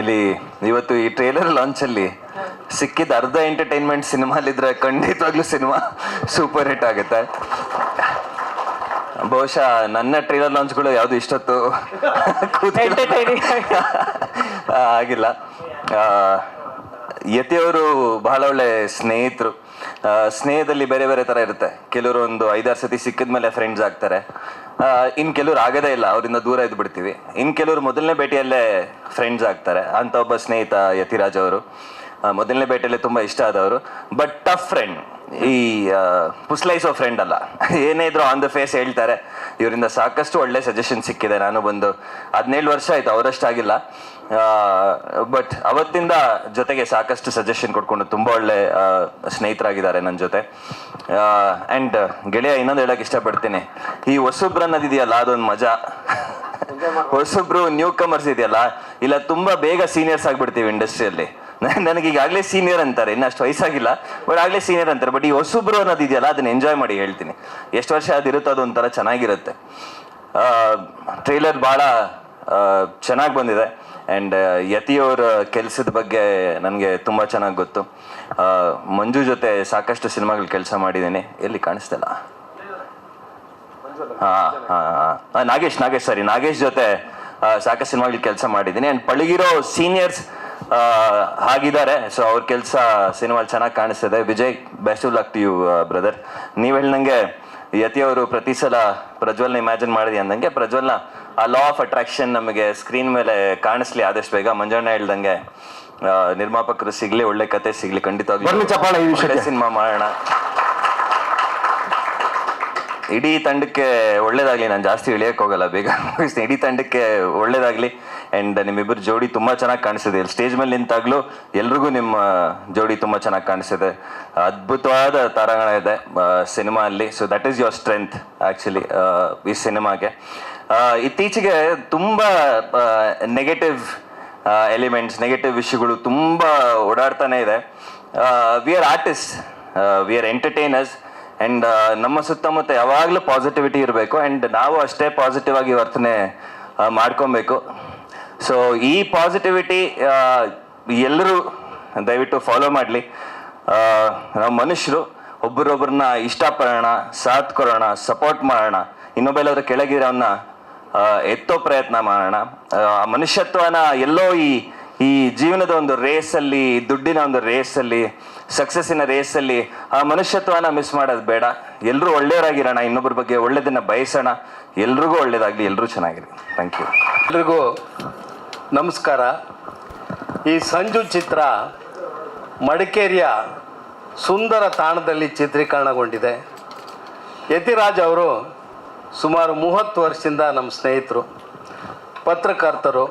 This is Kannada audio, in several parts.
ಇಲ್ಲಿ ಇವತ್ತು ಈ ಟ್ರೇಲರ್ ಲಾಂಚ್ ಅಲ್ಲಿ ಸಿಕ್ಕಿದ ಅರ್ಧ ಎಂಟರ್ಟೈನ್ಮೆಂಟ್ ಸಿನಿಮಾಲಿದ್ರೆ ಖಂಡಿತವಾಗ್ಲೂ ಸಿನಿಮಾ ಸೂಪರ್ ಹಿಟ್ ಆಗುತ್ತೆ. ಬಹುಶಃ ನನ್ನ ಟ್ರೇಲರ್ ಲಾಂಚ್ಗಳು ಯಾವುದು ಇಷ್ಟೊತ್ತು ಆಗಿಲ್ಲ. ಯತಿಯವರು ಬಹಳ ಒಳ್ಳೆ ಸ್ನೇಹಿತರು. ಸ್ನೇಹದಲ್ಲಿ ಬೇರೆ ಬೇರೆ ತರ ಇರುತ್ತೆ. ಕೆಲವರು ಒಂದು ಐದಾರು ಸತಿ ಸಿಕ್ಕಿದ ಮೇಲೆ ಫ್ರೆಂಡ್ಸ್ ಆಗ್ತಾರೆ. ಇನ್ ಕೆಲವ್ರು ಆಗದೇ ಇಲ್ಲ, ಅವರಿಂದ ದೂರ ಇದ್ದು ಬಿಡ್ತೀವಿ ಇನ್ ಕೆಲವರು ಮೊದಲನೇ ಭೇಟಿಯಲ್ಲೇ ಫ್ರೆಂಡ್ಸ್ ಆಗ್ತಾರೆ. ಅಂತ ಒಬ್ಬ ಸ್ನೇಹಿತ ಯತಿರಾಜ್ ಅವರು. ಮೊದಲನೇ ಭೇಟಿಯಲ್ಲೇ ತುಂಬಾ ಇಷ್ಟ ಆದವರು. ಬಟ್ ಟಫ್ ಫ್ರೆಂಡ್ ಈ ಪುಸ್ಲೈಸೋ ಫ್ರೆಂಡ್ ಅಲ್ಲ. ಏನೇ ಇದ್ರು ಆನ್ ದ ಫೇಸ್ ಹೇಳ್ತಾರೆ. ಇವರಿಂದ ಸಾಕಷ್ಟು ಒಳ್ಳೆ ಸಜೆಷನ್ ಸಿಕ್ಕಿದೆ. ನಾನು ಬಂದು ಹದಿನೇಳು ವರ್ಷ ಆಯ್ತು, ಅವರಷ್ಟಾಗಿಲ್ಲ. ಬಟ್ ಅವತ್ತಿಂದ ಜೊತೆಗೆ ಸಾಕಷ್ಟು ಸಜೆಷನ್ ಕೊಡ್ಕೊಂಡು ತುಂಬಾ ಒಳ್ಳೆ ಸ್ನೇಹಿತರಾಗಿದ್ದಾರೆ ನನ್ನ ಜೊತೆ. ಅಂಡ್ ಗೆಳೆಯ ಇನ್ನೊಂದು ಹೇಳಕ್ ಇಷ್ಟಪಡ್ತೀನಿ. ಈ ಹೊಸಬ್ರು ಅನ್ನೋದಿದೆಯಲ್ಲ ಅದೊಂದು ಮಜಾ. ಹೊಸಬ್ರು ನ್ಯೂ ಕಮರ್ಸ್ ಇದೆಯಲ್ಲ, ಇಲ್ಲ ತುಂಬಾ ಬೇಗ ಸೀನಿಯರ್ಸ್ ಆಗ್ಬಿಡ್ತೀವಿ ಇಂಡಸ್ಟ್ರಿಯಲ್ಲಿ ನನಗೆ ಈಗಾಗಲೇ ಸೀನಿಯರ್ ಅಂತಾರೆ, ಇನ್ನು ಅಷ್ಟು ವಯಸ್ಸಾಗಿಲ್ಲ ಬಟ್ ಆಗಲೇ ಸೀನಿಯರ್ ಅಂತಾರೆ ಬಟ್ ಈ ಹೊಸಬ್ರು ಅನ್ನೋದಿದೆಯಲ್ಲ ಅದನ್ನ ಎಂಜಾಯ್ ಮಾಡಿ ಹೇಳ್ತೀನಿ. ಎಷ್ಟು ವರ್ಷ ಅದಿರುತ್ತೋ ಅದೊಂಥರ ಚೆನ್ನಾಗಿರುತ್ತೆ. ಟ್ರೈಲರ್ ಭಾಳ ಚೆನ್ನಾಗಿ ಬಂದಿದೆ. ಆ್ಯಂಡ್ ಯತಿಯವ್ರ ಕೆಲಸದ ಬಗ್ಗೆ ನನಗೆ ತುಂಬ ಚೆನ್ನಾಗಿ ಗೊತ್ತು. ಮಂಜು ಜೊತೆ ಸಾಕಷ್ಟು ಸಿನಿಮಾಗಳು ಕೆಲಸ ಮಾಡಿದ್ದೀನಿ. ಎಲ್ಲಿ ಕಾಣಿಸ್ತಿಲ್ಲ ಹಾಂ ಹಾಂ ಹಾಂ. ನಾಗೇಶ್ ನಾಗೇಶ್ ಸರಿ ನಾಗೇಶ್ ಜೊತೆ ಸಾಕಷ್ಟು ಸಿನಿಮಾಗಳು ಕೆಲಸ ಮಾಡಿದ್ದೀನಿ. ಆ್ಯಂಡ್ ಪಳಗಿರೋ ಸೀನಿಯರ್ಸ್ ಆಗಿದ್ದಾರೆ ಸೊ ಅವ್ರ ಕೆಲಸ, ಸಿನಿಮಾಲಿ ಚೆನ್ನಾಗಿ ಕಾಣಿಸ್ತಿದೆ. Vijay best of luck to you brother ನೀವು ಹೇಳಿ ನನಗೆ ಯತಿಯವರು ಪ್ರತಿ ಸಲ ಪ್ರಜ್ವಲ್ನ ಇಮ್ಯಾಜಿನ್ ಮಾಡಿದೆ ಅಂದಂಗೆ ಪ್ರಜ್ವಲ್ನ ಆ ಲಾ ಆಫ್ ಅಟ್ರಾಕ್ಷನ್ ನಮಗೆ ಸ್ಕ್ರೀನ್ ಮೇಲೆ ಕಾಣಿಸ್ಲಿ ಆದಷ್ಟು ಬೇಗ. ಮಂಜಣ್ಣ ಹೇಳ್ದಂಗೆ ನಿರ್ಮಾಪಕರು ಸಿಗ್ಲಿ ಒಳ್ಳೆ ಕತೆ ಸಿಗ್ಲಿ ಖಂಡಿತವಾಗಿ. ಸಿನಿಮಾ ಮಾಡೋಣ. ಇಡೀ ತಂಡಕ್ಕೆ ಒಳ್ಳೇದಾಗ್ಲಿ ನಾನು ಜಾಸ್ತಿ ಇಳಿಯಕ್ಕೆ ಹೋಗಲ್ಲ ಬೇಗ. ಇಡೀ ತಂಡಕ್ಕೆ ಒಳ್ಳೇದಾಗ್ಲಿ ಅಂಡ್ ನಿಮ್ಮಿಬ್ರು ಜೋಡಿ ತುಂಬಾ ಚೆನ್ನಾಗಿ ಕಾಣಿಸಿದೆ ಸ್ಟೇಜ್ ಮೇಲೆ ನಿಂತಾಗ್ಲೂ ಎಲ್ರಿಗೂ ನಿಮ್ಮ ಜೋಡಿ ತುಂಬಾ ಚೆನ್ನಾಗಿ ಕಾಣಿಸಿದೆ ಅದ್ಭುತವಾದ ತಾರಾಗಣ ಇದೆ ಸಿನಿಮಾ ಅಲ್ಲಿ so that is your strength actually ಈ ಸಿನಿಮಾಗೆ. ಇತ್ತೀಚೆಗೆ ತುಂಬ ನೆಗೆಟಿವ್ ಎಲಿಮೆಂಟ್ಸ್ ನೆಗೆಟಿವ್ ವಿಷಯಗಳು ತುಂಬ ಓಡಾಡ್ತಾನೆ ಇದೆ. We are artist we are entertainers and ನಮ್ಮ ಸುತ್ತಮುತ್ತ ಯಾವಾಗಲೂ ಪಾಸಿಟಿವಿಟಿ ಇರಬೇಕು ಆ್ಯಂಡ್ ನಾವು ಅಷ್ಟೇ ಪಾಸಿಟಿವ್ ಆಗಿ ವರ್ತನೆ ಮಾಡ್ಕೊಬೇಕು. ಸೊ ಈ ಪಾಸಿಟಿವಿಟಿ ಎಲ್ಲರೂ ದಯವಿಟ್ಟು ಫಾಲೋ ಮಾಡಲಿ. ನಾವು ಮನುಷ್ಯರು ಒಬ್ಬರೊಬ್ಬರನ್ನ ಇಷ್ಟಪಡೋಣ, ಸಾಥ್ ಕೊಡೋಣ ಸಪೋರ್ಟ್ ಮಾಡೋಣ. ಇನ್ನೊಬ್ಬೆಲ್ಲರ ಕೆಳಗಿರೋನ್ನ ಎತ್ತೋ ಪ್ರಯತ್ನ ಮಾಡೋಣ. ಆ, ಮನುಷ್ಯತ್ವನ ಎಲ್ಲೋ ಈ ಈ ಜೀವನದ ಒಂದು ರೇಸಲ್ಲಿ, ದುಡ್ಡಿನ ಒಂದು ರೇಸಲ್ಲಿ ಸಕ್ಸಸ್ಸಿನ ರೇಸಲ್ಲಿ ಆ ಮನುಷ್ಯತ್ವನ ಮಿಸ್ ಮಾಡೋದು ಬೇಡ. ಎಲ್ಲರೂ ಒಳ್ಳೆಯವರಾಗಿರೋಣ ಇನ್ನೊಬ್ಬರ ಬಗ್ಗೆ ಒಳ್ಳೆಯದನ್ನು ಬಯಸೋಣ. ಎಲ್ರಿಗೂ ಒಳ್ಳೇದಾಗಲಿ ಎಲ್ಲರೂ ಚೆನ್ನಾಗಿರಿ. ಥ್ಯಾಂಕ್ ಯು ಎಲ್ರಿಗೂ ನಮಸ್ಕಾರ. ಈ ಸಂಜು ಚಿತ್ರ ಮಡಿಕೇರಿಯ ಸುಂದರ ತಾಣದಲ್ಲಿ ಚಿತ್ರೀಕರಣಗೊಂಡಿದೆ. ಯತಿರಾಜ್ ಅವರು ಸುಮಾರು ಮೂವತ್ತು ವರ್ಷದಿಂದ ನಮ್ಮ ಸ್ನೇಹಿತರು, ಪತ್ರಕರ್ತರು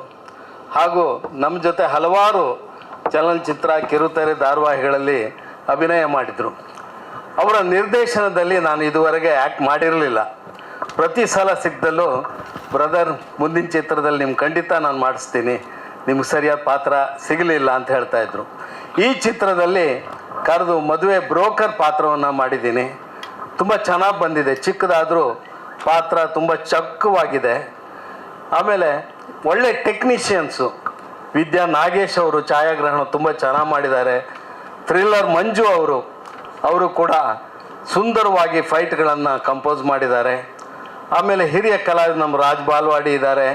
ಹಾಗೂ ನಮ್ಮ ಜೊತೆ ಹಲವಾರು ಚಲನಚಿತ್ರ, ಕಿರುತೆರೆ, ಧಾರಾವಾಹಿಗಳಲ್ಲಿ ಅಭಿನಯ ಮಾಡಿದರು. ಅವರ ನಿರ್ದೇಶನದಲ್ಲಿ ನಾನು ಇದುವರೆಗೆ ಆ್ಯಕ್ಟ್ ಮಾಡಿರಲಿಲ್ಲ. ಪ್ರತಿ ಸಲ ಸಿಕ್ಕದಲ್ಲೂ ಬ್ರದರ್, ಮುಂದಿನ ಚಿತ್ರದಲ್ಲಿ ನಿಮ್ಗೆ ಖಂಡಿತ ನಾನು ಮಾಡಿಸ್ತೀನಿ. ನಿಮ್ಗೆ ಸರಿಯಾದ ಪಾತ್ರ ಸಿಗಲಿಲ್ಲ ಅಂತ ಹೇಳ್ತಾ ಇದ್ರು. ಈ ಚಿತ್ರದಲ್ಲಿ ಕರೆದು ಮದುವೆ ಬ್ರೋಕರ್ ಪಾತ್ರವನ್ನು ಮಾಡಿದ್ದೀನಿ. ತುಂಬ ಚೆನ್ನಾಗಿ ಬಂದಿದೆ. ಚಿಕ್ಕದಾದರೂ ಪಾತ್ರ ತುಂಬ ಚಕ್ಕವಾಗಿದೆ. ಆಮೇಲೆ ಒಳ್ಳೆ ಟೆಕ್ನಿಷಿಯನ್ಸು. ವಿದ್ಯಾ ನಾಗೇಶ್ ಅವರು ಛಾಯಾಗ್ರಹಣ ತುಂಬ ಚೆನ್ನಾಗಿ ಮಾಡಿದ್ದಾರೆ. ಥ್ರಿಲ್ಲರ್ ಮಂಜು ಅವರು ಅವರು ಕೂಡ ಸುಂದರವಾಗಿ ಫೈಟ್ಗಳನ್ನು ಕಂಪೋಸ್ ಮಾಡಿದ್ದಾರೆ. ಆಮೇಲೆ ಹಿರಿಯ ಕಲಾವಿದ ನಮ್ಮ ರಾಜ್ ಬಾಲ್ವಾಡಿ ಇದ್ದಾರೆ.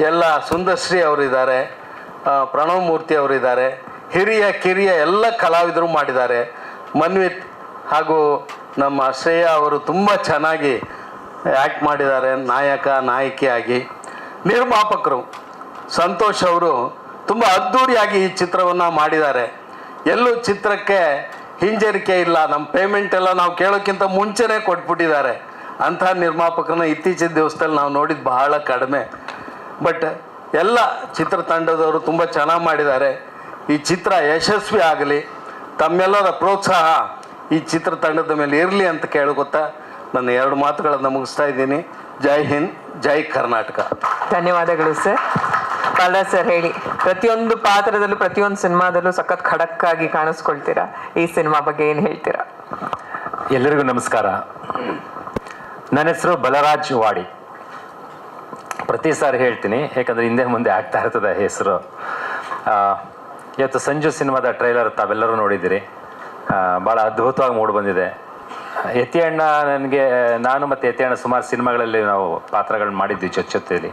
ಎಲ್ಲ ಸುಂದರ್ಶ್ರೀ ಅವರು ಇದ್ದಾರೆ ಆ, ಪ್ರಣವ್ ಮೂರ್ತಿ ಅವರು ಇದ್ದಾರೆ ಹಿರಿಯ ಕಿರಿಯ ಎಲ್ಲ ಕಲಾವಿದರು ಮಾಡಿದ್ದಾರೆ. ಮನ್ವಿತ್ ಹಾಗೂ ನಮ್ಮ ಶ್ರೇಯ ಅವರು ತುಂಬ ಚೆನ್ನಾಗಿ ಆ್ಯಕ್ಟ್ ಮಾಡಿದ್ದಾರೆ, ನಾಯಕ, ನಾಯಕಿಯಾಗಿ. ನಿರ್ಮಾಪಕರು ಸಂತೋಷ್ ಅವರು ತುಂಬ ಅದ್ಧೂರಿಯಾಗಿ ಈ ಚಿತ್ರವನ್ನು ಮಾಡಿದ್ದಾರೆ. ಎಲ್ಲೂ ಚಿತ್ರಕ್ಕೆ ಹಿಂಜರಿಕೆ ಇಲ್ಲ. ನಮ್ಮ ಪೇಮೆಂಟ್ ಎಲ್ಲ ನಾವು ಕೇಳೋಕ್ಕಿಂತ ಮುಂಚೆನೇ ಕೊಟ್ಬಿಟ್ಟಿದ್ದಾರೆ. ಅಂಥ ನಿರ್ಮಾಪಕರನ್ನ ಇತ್ತೀಚಿನ ದಿವಸದಲ್ಲಿ ನಾವು ನೋಡಿದ್ದು ಬಹಳ ಕಡಿಮೆ. ಬಟ್ ಎಲ್ಲ ಚಿತ್ರತಂಡದವರು ತುಂಬ ಚೆನ್ನಾಗಿ ಮಾಡಿದ್ದಾರೆ. ಈ ಚಿತ್ರ ಯಶಸ್ವಿ ಆಗಲಿ, ತಮ್ಮೆಲ್ಲರ ಪ್ರೋತ್ಸಾಹ ಈ ಚಿತ್ರತಂಡದ ಮೇಲೆ ಇರಲಿ ಅಂತ ಕೇಳ್ಕೊತಾ ನನ್ನ ಎರಡು ಮಾತುಗಳನ್ನು ಮುಗಿಸ್ತಾ ಇದ್ದೀನಿ. ಜೈ ಹಿಂದ್ ಜೈ ಕರ್ನಾಟಕ. ಧನ್ಯವಾದಗಳು ಸರ್. ಬಾಲರಾಜ್ ಸರ್ ಹೇಳಿ ಪ್ರತಿಯೊಂದು ಪಾತ್ರದಲ್ಲೂ ಪ್ರತಿಯೊಂದು ಸಿನಿಮಾದಲ್ಲೂ ಸಖತ್ ಖಡಕ್ ಆಗಿ ಕಾಣಿಸ್ಕೊಳ್ತೀರಾ? ಈ ಸಿನಿಮಾ ಬಗ್ಗೆ ಏನು ಹೇಳ್ತೀರಾ? ಎಲ್ಲರಿಗೂ ನಮಸ್ಕಾರ. ನನ್ನ ಹೆಸರು ಬಲರಾಜ್ ವಾಡಿ. ಪ್ರತಿ ಸಾರಿ ಹೇಳ್ತೀನಿ ಯಾಕಂದ್ರೆ ಹಿಂದೆ ಮುಂದೆ ಆಗ್ತಾ ಇರ್ತದೆ ಹೆಸರು. ಆ, ಇವತ್ತು ಸಂಜು ಸಿನಿಮಾದ ಟ್ರೈಲರ್ ತಾವೆಲ್ಲರೂ ನೋಡಿದ್ದೀರಿ. ಭಾಳ ಅದ್ಭುತವಾಗಿ ಮೂಡಿ ಬಂದಿದೆ. ಯತಿ ಅಣ್ಣ ನನಗೆ, ನಾನು ಮತ್ತು ಯತಿ ಅಣ್ಣ ಸುಮಾರು ಸಿನಿಮಾಗಳಲ್ಲಿ ನಾವು ಪಾತ್ರಗಳನ್ನ ಮಾಡಿದ್ವಿ ಜೊತೆ ಜೊತೆಯಲ್ಲಿ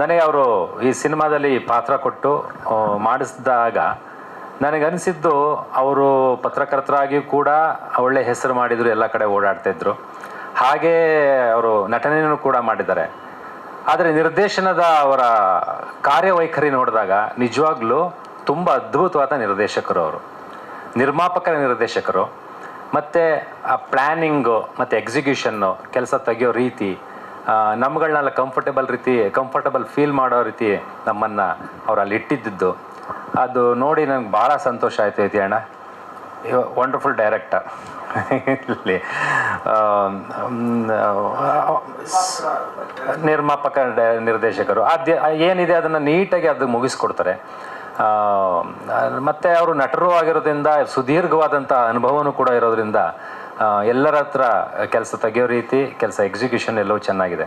ನನಗೆ ಅವರು ಈ ಸಿನಿಮಾದಲ್ಲಿ ಪಾತ್ರ ಕೊಟ್ಟು ಮಾಡಿಸಿದಾಗ ನನಗನ್ನಿಸಿದ್ದು ಅವರು ಪತ್ರಕರ್ತರಾಗಿಯೂ ಕೂಡ ಒಳ್ಳೆ ಹೆಸರು ಮಾಡಿದರು, ಎಲ್ಲ ಕಡೆ ಓಡಾಡ್ತಾಯಿದ್ರು ಹಾಗೇ ಅವರು ನಟನೆಯನ್ನು ಕೂಡ ಮಾಡಿದ್ದಾರೆ. ಆದರೆ ನಿರ್ದೇಶನದ ಅವರ ಕಾರ್ಯವೈಖರಿ ನೋಡಿದಾಗ ನಿಜವಾಗ್ಲೂ ತುಂಬ ಅದ್ಭುತವಾದ ನಿರ್ದೇಶಕರು ಅವರು. ನಿರ್ಮಾಪಕರ ನಿರ್ದೇಶಕರು. ಮತ್ತು ಆ ಪ್ಲ್ಯಾನಿಂಗು ಮತ್ತು ಎಕ್ಸಿಕ್ಯೂಷನ್ನು ಕೆಲಸ ತೆಗೆಯೋ ರೀತಿ ನಮ್ಗಳನ್ನೆಲ್ಲ ಕಂಫರ್ಟೇಬಲ್ ರೀತಿ ಕಂಫರ್ಟಬಲ್ ಫೀಲ್ ಮಾಡೋ ರೀತಿ ನಮ್ಮನ್ನು ಅವ್ರು ಅಲ್ಲಿ ಇಟ್ಟಿದ್ದು ಅದು ನೋಡಿ ನನಗೆ ಭಾಳ ಸಂತೋಷ ಆಯಿತು ಐತಿ ಅಣ್ಣ ವಂಡರ್ಫುಲ್ ಡೈರೆಕ್ಟರ್ ಇಲ್ಲಿ ನಿರ್ಮಾಪಕ ನಿರ್ದೇಶಕರು. ಅದು ಏನಿದೆ ಅದನ್ನು ನೀಟಾಗಿ ಅದು ಮುಗಿಸ್ಕೊಡ್ತಾರೆ. ಮತ್ತೆ ಅವರು ನಟರು ಆಗಿರೋದ್ರಿಂದ ಸುದೀರ್ಘವಾದಂಥ ಅನುಭವನೂ ಕೂಡ ಇರೋದ್ರಿಂದ ಎಲ್ಲರ ಹತ್ರ ಕೆಲಸ ತೆಗೆಯೋ ರೀತಿ, ಕೆಲಸ ಎಕ್ಸಿಕ್ಯೂಷನ್ ಎಲ್ಲವೂ ಚೆನ್ನಾಗಿದೆ.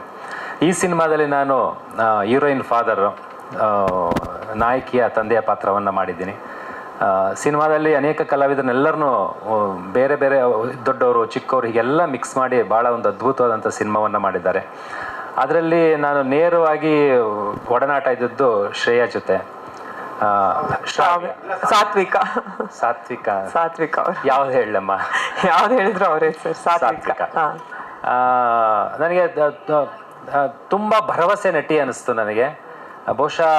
ಈ ಸಿನಿಮಾದಲ್ಲಿ ನಾನು ಹೀರೋಯಿನ್ ಫಾದರ್ ನಾಯಕಿಯ ತಂದೆಯ ಪಾತ್ರವನ್ನು ಮಾಡಿದ್ದೀನಿ. ಸಿನಿಮಾದಲ್ಲಿ ಅನೇಕ ಕಲಾವಿದರನ್ನೆಲ್ಲರನ್ನೂ ಬೇರೆ ಬೇರೆ ದೊಡ್ಡವರು, ಚಿಕ್ಕವರು ಹೀಗೆಲ್ಲ ಮಿಕ್ಸ್ ಮಾಡಿ ಭಾಳ ಒಂದು ಅದ್ಭುತವಾದಂಥ ಸಿನಿಮಾವನ್ನು ಮಾಡಿದ್ದಾರೆ. ಅದರಲ್ಲಿ ನಾನು ನೇರವಾಗಿ ಒಡನಾಟ ಇದ್ದದ್ದು ಶ್ರೇಯಾ ಜೊತೆ. ಸಾತ್ವಿಕ. ಸಾತ್ವಿಕ. ಸಾತ್ವಿಕ ಅವ್ರು. ಯಾವ್ದು ಹೇಳಮ್ಮ ಯಾವ್ದು ಹೇಳಿದ್ರು ಅವರೇ ಸರ್ ಸಾತ್ವಿಕ. ನನಗೆ ತುಂಬಾ ಭರವಸೆ ನಟಿ ಅನಿಸ್ತು ನನಗೆ. ಬಹುಶಃ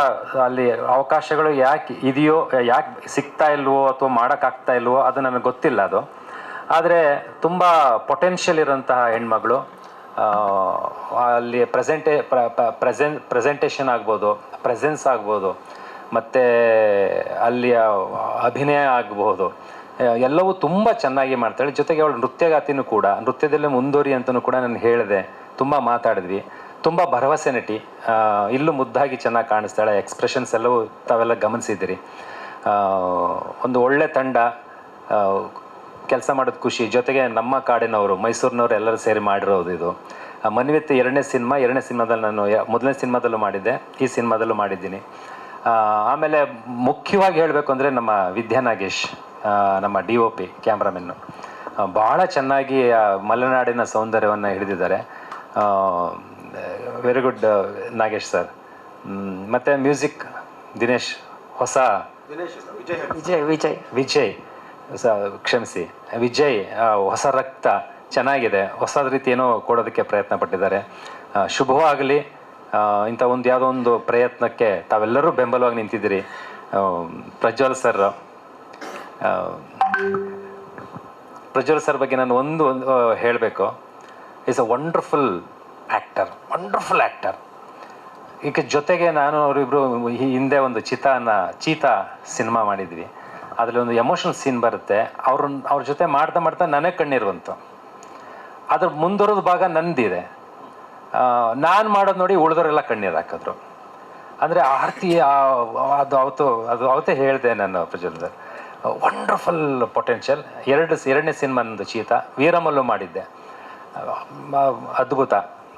ಅಲ್ಲಿ ಅವಕಾಶಗಳು ಯಾಕೆ ಇದೆಯೋ ಯಾಕೆ ಸಿಗ್ತಾ ಇಲ್ವೋ ಅಥವಾ ಮಾಡೋಕ್ಕಾಗ್ತಾ ಇಲ್ವೋ ಅದು ನನಗೆ ಗೊತ್ತಿಲ್ಲ ಅದು. ಆದರೆ ತುಂಬ ಪೊಟೆನ್ಷಿಯಲ್ ಇರೋಂತಹ ಹೆಣ್ಮಗಳು ಅಲ್ಲಿ ಪ್ರೆಸೆಂಟೇ ಪ್ರೆಸೆಂಟ್ ಪ್ರೆಸೆಂಟೇಷನ್ ಆಗ್ಬೋದು ಪ್ರೆಸೆನ್ಸ್ ಆಗ್ಬೋದು. ಮತ್ತು ಅಲ್ಲಿಯ ಅಭಿನಯ ಆಗಬಹುದು. ಎಲ್ಲವೂ ತುಂಬ ಚೆನ್ನಾಗಿ ಮಾಡ್ತಾಳೆ. ಜೊತೆಗೆ ಅವಳು ನೃತ್ಯಗಾತಿನೂ ಕೂಡ, ನೃತ್ಯದಲ್ಲೇ ಮುಂದುವರಿ ಅಂತಲೂ ಕೂಡ ನಾನು ಹೇಳಿದೆ, ತುಂಬ ಮಾತಾಡಿದ್ವಿ. ತುಂಬ ಭರವಸೆ ನಟಿ ಇಲ್ಲೂ ಮುದ್ದಾಗಿ ಚೆನ್ನಾಗಿ ಕಾಣಿಸ್ತಾಳೆ ಎಕ್ಸ್ಪ್ರೆಷನ್ಸ್ ಎಲ್ಲವೂ ತಾವೆಲ್ಲ ಗಮನಿಸಿದ್ದೀರಿ. ಒಂದು ಒಳ್ಳೆ ತಂಡ ಕೆಲಸ ಮಾಡೋದು ಖುಷಿ. ಜೊತೆಗೆ ನಮ್ಮ ಕಾಡಿನವರು, ಮೈಸೂರಿನವರು ಎಲ್ಲರೂ ಸೇರಿ ಮಾಡಿರೋದು ಇದು. ಮನ್ವಿತ್ ಎರಡನೇ ಸಿನಿಮಾ, ಎರಡನೇ ಸಿನಿಮಾದಲ್ಲಿ ನಾನು ಮೊದಲನೇ ಸಿನಿಮಾದಲ್ಲೂ ಮಾಡಿದ್ದೆ, ಈ ಸಿನಿಮಾದಲ್ಲೂ ಮಾಡಿದ್ದೀನಿ. ಆಮೇಲೆ ಮುಖ್ಯವಾಗಿ ಹೇಳಬೇಕು ಅಂದರೆ ನಮ್ಮ ವಿದ್ಯಾ ನಾಗೇಶ್ ನಮ್ಮ ಡಿ ಒ ಪಿ ಕ್ಯಾಮ್ರಾಮೆನ್ನು. ಭಾಳ ಚೆನ್ನಾಗಿ ಆ ಮಲೆನಾಡಿನ ಸೌಂದರ್ಯವನ್ನು ಹಿಡಿದಿದ್ದಾರೆ. ವೆರಿ ಗುಡ್ ನಾಗೇಶ್ ಸರ್ ಮತ್ತು ಮ್ಯೂಸಿಕ್ ದಿನೇಶ್ ಹೊಸ ವಿಜಯ್ ವಿಜಯ್ ವಿಜಯ್. ಸ ಕ್ಷಮಿಸಿ ವಿಜಯ್ ಹೊಸ ರಕ್ತ ಚೆನ್ನಾಗಿದೆ. ಹೊಸದ ರೀತಿ ಏನೋ ಕೊಡೋದಕ್ಕೆ ಪ್ರಯತ್ನ ಪಟ್ಟಿದ್ದಾರೆ. ಶುಭವಾಗಲಿ. ಇಂಥ ಒಂದು ಯಾವುದೋ ಒಂದು ಪ್ರಯತ್ನಕ್ಕೆ ತಾವೆಲ್ಲರೂ ಬೆಂಬಲವಾಗಿ ನಿಂತಿದ್ದೀರಿ. ಪ್ರಜ್ವಲ್ ಸರ್ ಪ್ರಜ್ವಲ್ ಸರ್ ಬಗ್ಗೆ ನಾನು ಒಂದು ಒಂದು ಹೇಳಬೇಕು. Is a wonderful actor wonderful actor ಈಗ ಜೊತೆಗೆ ನಾನು ಅವರಿಬ್ಬರು ಹಿಂದೆ ಒಂದು ಚಿತಾನ, ಚೀತಾ ಸಿನಿಮಾ ಮಾಡಿದ್ವಿ. ಅದರಲ್ಲಿ ಒಂದು ಎಮೋಷನಲ್ ಸೀನ್ ಬರುತ್ತೆ. ಅವ್ರನ್ನ ಅವ್ರ ಜೊತೆ ಮಾಡ್ತಾ ಮಾಡ್ತಾ ನನಗೆ ಕಣ್ಣೀರು ಬಂತು. ಅದ್ರ ಮುಂದುವರೆದ ಭಾಗ ನಂದಿದೆ. ನಾನು ಮಾಡೋದು ನೋಡಿ ಉಳಿದವರೆಲ್ಲ ಕಣ್ಣೀರು ಹಾಕಿದ್ರು. ಅಂದರೆ ಆರ್ತಿ ಅದು ಅವತ್ತು, ಅದು ಅವತ್ತೇ ಹೇಳಿದೆ ನಾನು ಪ್ರಜ್ವಲ್ ಸರ್ ವಂಡರ್ಫುಲ್ ಪೊಟೆನ್ಷಿಯಲ್ ಎರಡು, ಎರಡನೇ ಸಿನಿಮಾ ನಂದು ಚೀತ. ವೀರಮಲ್ಲು ಮಾಡಿದ್ದೆ. ಅದ್ಭುತ.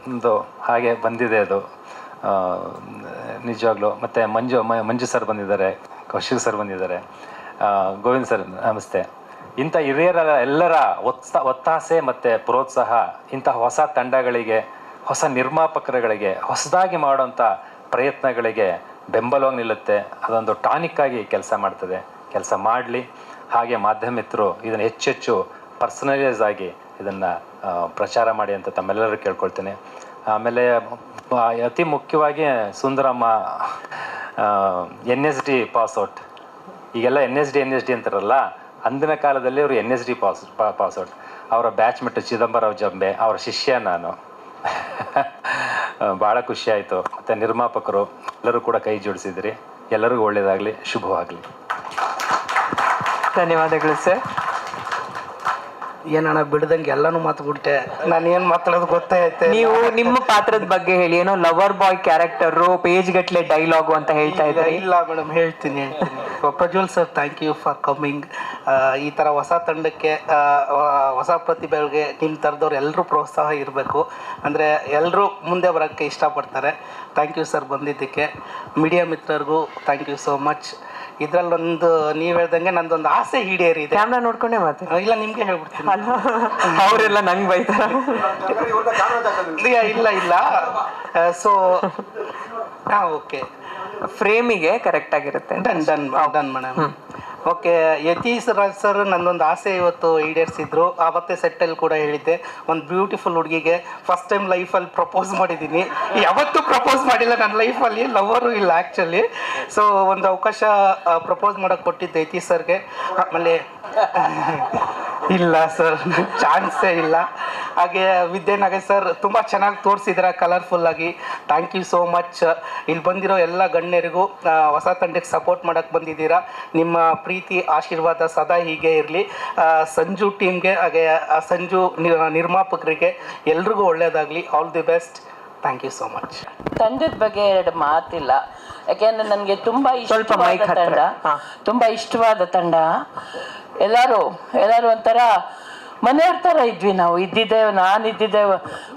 ಒಂದು ಹಾಗೆ ಬಂದಿದೆ ಅದು. ನಿಜವಾಗ್ಲು. ಮತ್ತು ಮಂಜು ಮಂಜು ಸರ್ ಬಂದಿದ್ದಾರೆ. ಕೌಶಿಕ್ ಸರ್ ಬಂದಿದ್ದಾರೆ. ಗೋವಿಂದ್ ಸರ್, ನಮಸ್ತೆ. ಇಂಥ ಹಿರಿಯರ ಎಲ್ಲರ ಒತ್ತ, ಒತ್ತಾಸೆ ಮತ್ತು ಪ್ರೋತ್ಸಾಹ, ಇಂಥ ಹೊಸ ತಂಡಗಳಿಗೆ ಹೊಸ ನಿರ್ಮಾಪಕರುಗಳಿಗೆ, ಹೊಸದಾಗಿ ಮಾಡೋಂಥ ಪ್ರಯತ್ನಗಳಿಗೆ ಬೆಂಬಲವಾಗಿ ನಿಲ್ಲುತ್ತೆ. ಅದೊಂದು ಟಾನಿಕ್ ಆಗಿ ಕೆಲಸ ಮಾಡ್ತದೆ. ಕೆಲಸ ಮಾಡಲಿ. ಹಾಗೆ ಮಾಧ್ಯಮಿತರು ಇದನ್ನು ಹೆಚ್ಚೆಚ್ಚು ಪರ್ಸನಲೈಸ್ ಆಗಿ ಇದನ್ನು ಪ್ರಚಾರ ಮಾಡಿ ಅಂತ ತಮ್ಮೆಲ್ಲರೂ ಕೇಳ್ಕೊಳ್ತೇನೆ. ಆಮೇಲೆ ಅತಿ ಮುಖ್ಯವಾಗಿ Sundaramma N S D pass out. ಈಗೆಲ್ಲ N S D, N S D ಅಂತಾರಲ್ಲ, ಅಂದಿನ ಕಾಲದಲ್ಲಿ ಅವರು N S D pass pass out. ಅವರ ಬ್ಯಾಚ್ಮೆಟ್ ಚಿದಂಬರರಾವ್ ಜಂಬೆ, ಅವರ ಶಿಷ್ಯ ನಾನು. ಭಾಳ ಖುಷಿ ಆಯಿತು. ಮತ್ತು ನಿರ್ಮಾಪಕರು ಎಲ್ಲರೂ ಕೂಡ ಕೈ ಜೋಡಿಸಿದ್ರಿ. ಎಲ್ಲರಿಗೂ ಒಳ್ಳೆಯದಾಗಲಿ ಶುಭವಾಗಲಿ. ಧನ್ಯವಾದಗಳು ಸರ್. ಏನಣ್ಣ ಬಿಡ್ದಂಗೆ ಎಲ್ಲಾನು ಮಾತ್ಬಿಟ್ಟೆ ನಾನು ಏನು ಮಾತಾಡೋದು ಗೊತ್ತೇ ಐತೆ ನೀವು ನಿಮ್ಮ ಪಾತ್ರದ ಬಗ್ಗೆ ಹೇಳಿ ಏನೋ ಲವರ್ ಬಾಯ್ ಕ್ಯಾರೆಕ್ಟರ್ ಪೇಜ್ ಗಟ್ಲೆ ಡೈಲಾಗು ಅಂತ ಹೇಳ್ತಾ ಇದ್ದಾರೆ. ಇಲ್ಲ ಮೇಡಮ್ ಹೇಳ್ತೀನಿ ಹೇಳ್ತೀನಿ. Prajwal sir thank you for coming ಈ ಥರ ಹೊಸ ತಂಡಕ್ಕೆ ಹೊಸ ಪ್ರತಿಭೆಗಳಿಗೆ ನಿಮ್ಮ ಥರದವ್ರು ಎಲ್ಲರೂ ಪ್ರೋತ್ಸಾಹ ಇರಬೇಕು. ಅಂದರೆ ಎಲ್ಲರೂ ಮುಂದೆ ಬರೋಕ್ಕೆ ಇಷ್ಟಪಡ್ತಾರೆ. ಥ್ಯಾಂಕ್ ಯು ಸರ್ ಬಂದಿದ್ದಕ್ಕೆ. ಮೀಡಿಯಾ ಮಿತ್ರರಿಗೂ ಥ್ಯಾಂಕ್ ಯು ಸೋ ಮಚ್ ಇದರಲ್ಲೊಂದು ನೀವು ಹೇಳ್ದಂಗೆ ನಂದೊಂದು ಆಸೆ ಈಡೇರಿದೆ. ಕ್ಯಾಮ್ರಾ ನೋಡ್ಕೊಂಡೇ ಮತ್ತೆ. ಇಲ್ಲ ನಿಮಗೆ ಹೇಳ್ಬಿಡ್ತೀನಿ. ಅವರೆಲ್ಲ ನಂಗೆ ಬೈತಾರ. ಇಲ್ಲ ಇಲ್ಲ ಇಲ್ಲ. ಸೊ ಹಾ ಓಕೆ ಫ್ರೇಮಿಗೆ ಕರೆಕ್ಟ್ ಆಗಿರುತ್ತೆ done done done madam okay, Yathish Raj sir ನನ್ನೊಂದು ಆಸೆ ಇವತ್ತು ಈಡೇರಿಸಿದ್ರು. ಆವತ್ತೇ ಸೆಟ್ಟಲ್ಲಿ ಕೂಡ ಹೇಳಿದ್ದೆ. ಒಂದು ಬ್ಯೂಟಿಫುಲ್ ಹುಡುಗಿಗೆ ಫಸ್ಟ್ ಟೈಮ್ ಲೈಫಲ್ಲಿ ಪ್ರಪೋಸ್ ಮಾಡಿದ್ದೀನಿ. ಯಾವತ್ತೂ ಪ್ರಪೋಸ್ ಮಾಡಿಲ್ಲ ನನ್ನ ಲೈಫಲ್ಲಿ ಲವರು ಇಲ್ಲ ಆ್ಯಕ್ಚುಲಿ ಸೊ ಒಂದು ಅವಕಾಶ ಪ್ರಪೋಸ್ ಮಾಡೋಕ್ಕೆ ಕೊಟ್ಟಿದ್ದೆ ಯತೀಶ್ ಸರ್ಗೆ ಆಮೇಲೆ ಇಲ್ಲ ಸರ್, ಚಾನ್ಸೇ ಇಲ್ಲ. ಹಾಗೆ ವಿದ್ಯಾನಗರ್ ಸರ್, ತುಂಬ ಚೆನ್ನಾಗಿ ತೋರಿಸಿದ್ರ ಕಲರ್ಫುಲ್ ಆಗಿ. ಥ್ಯಾಂಕ್ ಯು ಸೋ ಮಚ್ ಇಲ್ಲಿ ಬಂದಿರೋ ಎಲ್ಲ ಗಣ್ಯರಿಗೂ ಹೊಸ ತಂಡಕ್ಕೆ ಸಪೋರ್ಟ್ ಮಾಡೋಕ್ಕೆ ಬಂದಿದ್ದೀರಾ. ನಿಮ್ಮ ಪ್ರೀತಿ, ಆಶೀರ್ವಾದ ಸದಾ ಹೀಗೆ ಇರಲಿ. ಸಂಜು ಟೀಮ್ಗೆ ಹಾಗೆ ಸಂಜು ನಿರ್ಮಾಪಕರಿಗೆ ಎಲ್ರಿಗೂ ಒಳ್ಳೆಯದಾಗಲಿ all the best thank you so much ತಂಡದ ಬಗ್ಗೆ ಎರಡು ಮಾತಿಲ್ಲ. ಯಾಕೆಂದ್ರೆ ನನಗೆ ತುಂಬಾ ಸ್ವಲ್ಪ ಇಷ್ಟವಾದ ಹತ್ರ. ತಂಡ. ಹಾ. ತುಂಬಾ ಇಷ್ಟವಾದ ತಂಡ. ಎಲ್ಲರೂ ಎಲ್ಲರೂ ಒಂಥರ ಮನೆಯವ್ರ ಥರ ಇದ್ವಿ ನಾವು. ಇದ್ದಿದ್ದೆ ನಾನು ಇದ್ದಿದ್ದೆ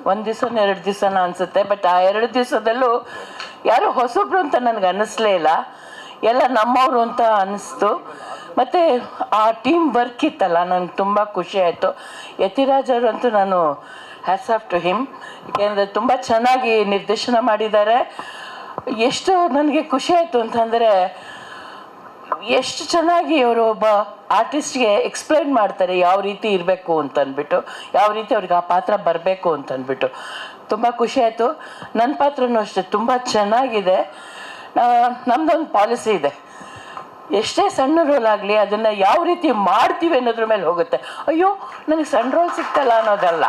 ಒಂದು ದಿವಸ ಎರಡು ದಿವಸನ ಅನ್ಸುತ್ತೆ. ಬಟ್ ಆ ಎರಡು ದಿವಸದಲ್ಲೂ ಯಾರು ಹೊಸಬ್ರು ಅಂತ ನನಗೆ ಅನ್ನಿಸ್ಲೇ ಇಲ್ಲ. ಎಲ್ಲ ನಮ್ಮವರು ಅಂತ ಅನ್ನಿಸ್ತು ಮತ್ತು ಆ ಟೀಮ್ ವರ್ಕ್ ಇತ್ತಲ್ಲ ನನಗೆ ತುಂಬ ಖುಷಿ ಆಯಿತು. ಯತಿರಾಜ್ ಅವರಂತೂ ನಾನು ಹ್ಯಾಸ್ ಆಫ್ ಟು ಹಿಮ್ ಏಕೆಂದರೆ ತುಂಬ ಚೆನ್ನಾಗಿ ನಿರ್ದೇಶನ ಮಾಡಿದ್ದಾರೆ. ಎಷ್ಟು ನನಗೆ ಖುಷಿ ಆಯಿತು ಅಂತಂದರೆ, ಎಷ್ಟು ಚೆನ್ನಾಗಿ ಅವರು ಒಬ್ಬ ಆರ್ಟಿಸ್ಟ್ಗೆ ಎಕ್ಸ್ಪ್ಲೈನ್ ಮಾಡ್ತಾರೆ ಯಾವ ರೀತಿ ಇರಬೇಕು ಅಂತಂದ್ಬಿಟ್ಟು, ಯಾವ ರೀತಿ ಅವ್ರಿಗೆ ಆ ಪಾತ್ರ ಬರಬೇಕು ಅಂತಂದ್ಬಿಟ್ಟು. ತುಂಬ ಖುಷಿ ಆಯಿತು. ನನ್ನ ಪಾತ್ರನೂ ಅಷ್ಟೇ, ತುಂಬ ಚೆನ್ನಾಗಿದೆ. ನಮ್ಮದೊಂದು ಪಾಲಿಸಿ ಇದೆ. ಎಷ್ಟೇ ಸಣ್ಣ ರೋಲ್ ಆಗಲಿ ಅದನ್ನು ಯಾವ ರೀತಿ ಮಾಡ್ತೀವಿ ಅನ್ನೋದ್ರ ಮೇಲೆ ಹೋಗುತ್ತೆ. ಅಯ್ಯೋ ನನಗೆ ಸಣ್ಣ ರೋಲ್ ಸಿಗ್ತಲ್ಲ ಅನ್ನೋದಲ್ಲ.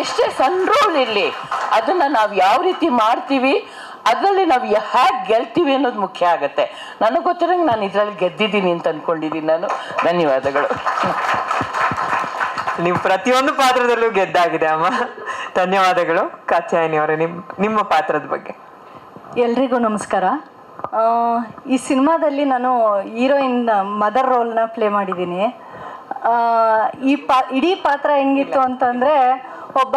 ಎಷ್ಟೇ ಸಣ್ಣ ರೋಲ್ ಇರಲಿ ಅದನ್ನು ನಾವು ಯಾವ ರೀತಿ ಮಾಡ್ತೀವಿ ಅದರಲ್ಲಿ ನಾವು ಹೇಗೆ ಗೆಲ್ತೀವಿ ಅನ್ನೋದು ಮುಖ್ಯ ಆಗುತ್ತೆ. ನನಗೆ ಗೊತ್ತಿರಂಗೆ ನಾನು ಇದರಲ್ಲಿ ಗೆದ್ದಿದ್ದೀನಿ ಅಂತ ಅಂದ್ಕೊಂಡಿದ್ದೀನಿ ನಾನು. ಧನ್ಯವಾದಗಳು. ನೀವು ಪ್ರತಿಯೊಂದು ಪಾತ್ರದಲ್ಲೂ ಗೆದ್ದಾಗಿದೆ ಅಮ್ಮ. ಧನ್ಯವಾದಗಳು. ಕಾತ್ಯಾಯನಿ ಅವರೇ ನಿಮ್ಮ ನಿಮ್ಮ ಪಾತ್ರದ ಬಗ್ಗೆ. ಎಲ್ರಿಗೂ ನಮಸ್ಕಾರ. ಈ ಸಿನಿಮಾದಲ್ಲಿ ನಾನು ಹೀರೋಯಿನ್ ಮದರ್ ರೋಲ್ನ ಪ್ಲೇ ಮಾಡಿದ್ದೀನಿ. ಈ ಪಾ, ಇಡೀ ಪಾತ್ರ ಹೆಂಗಿತ್ತು ಅಂತಂದರೆ ಒಬ್ಬ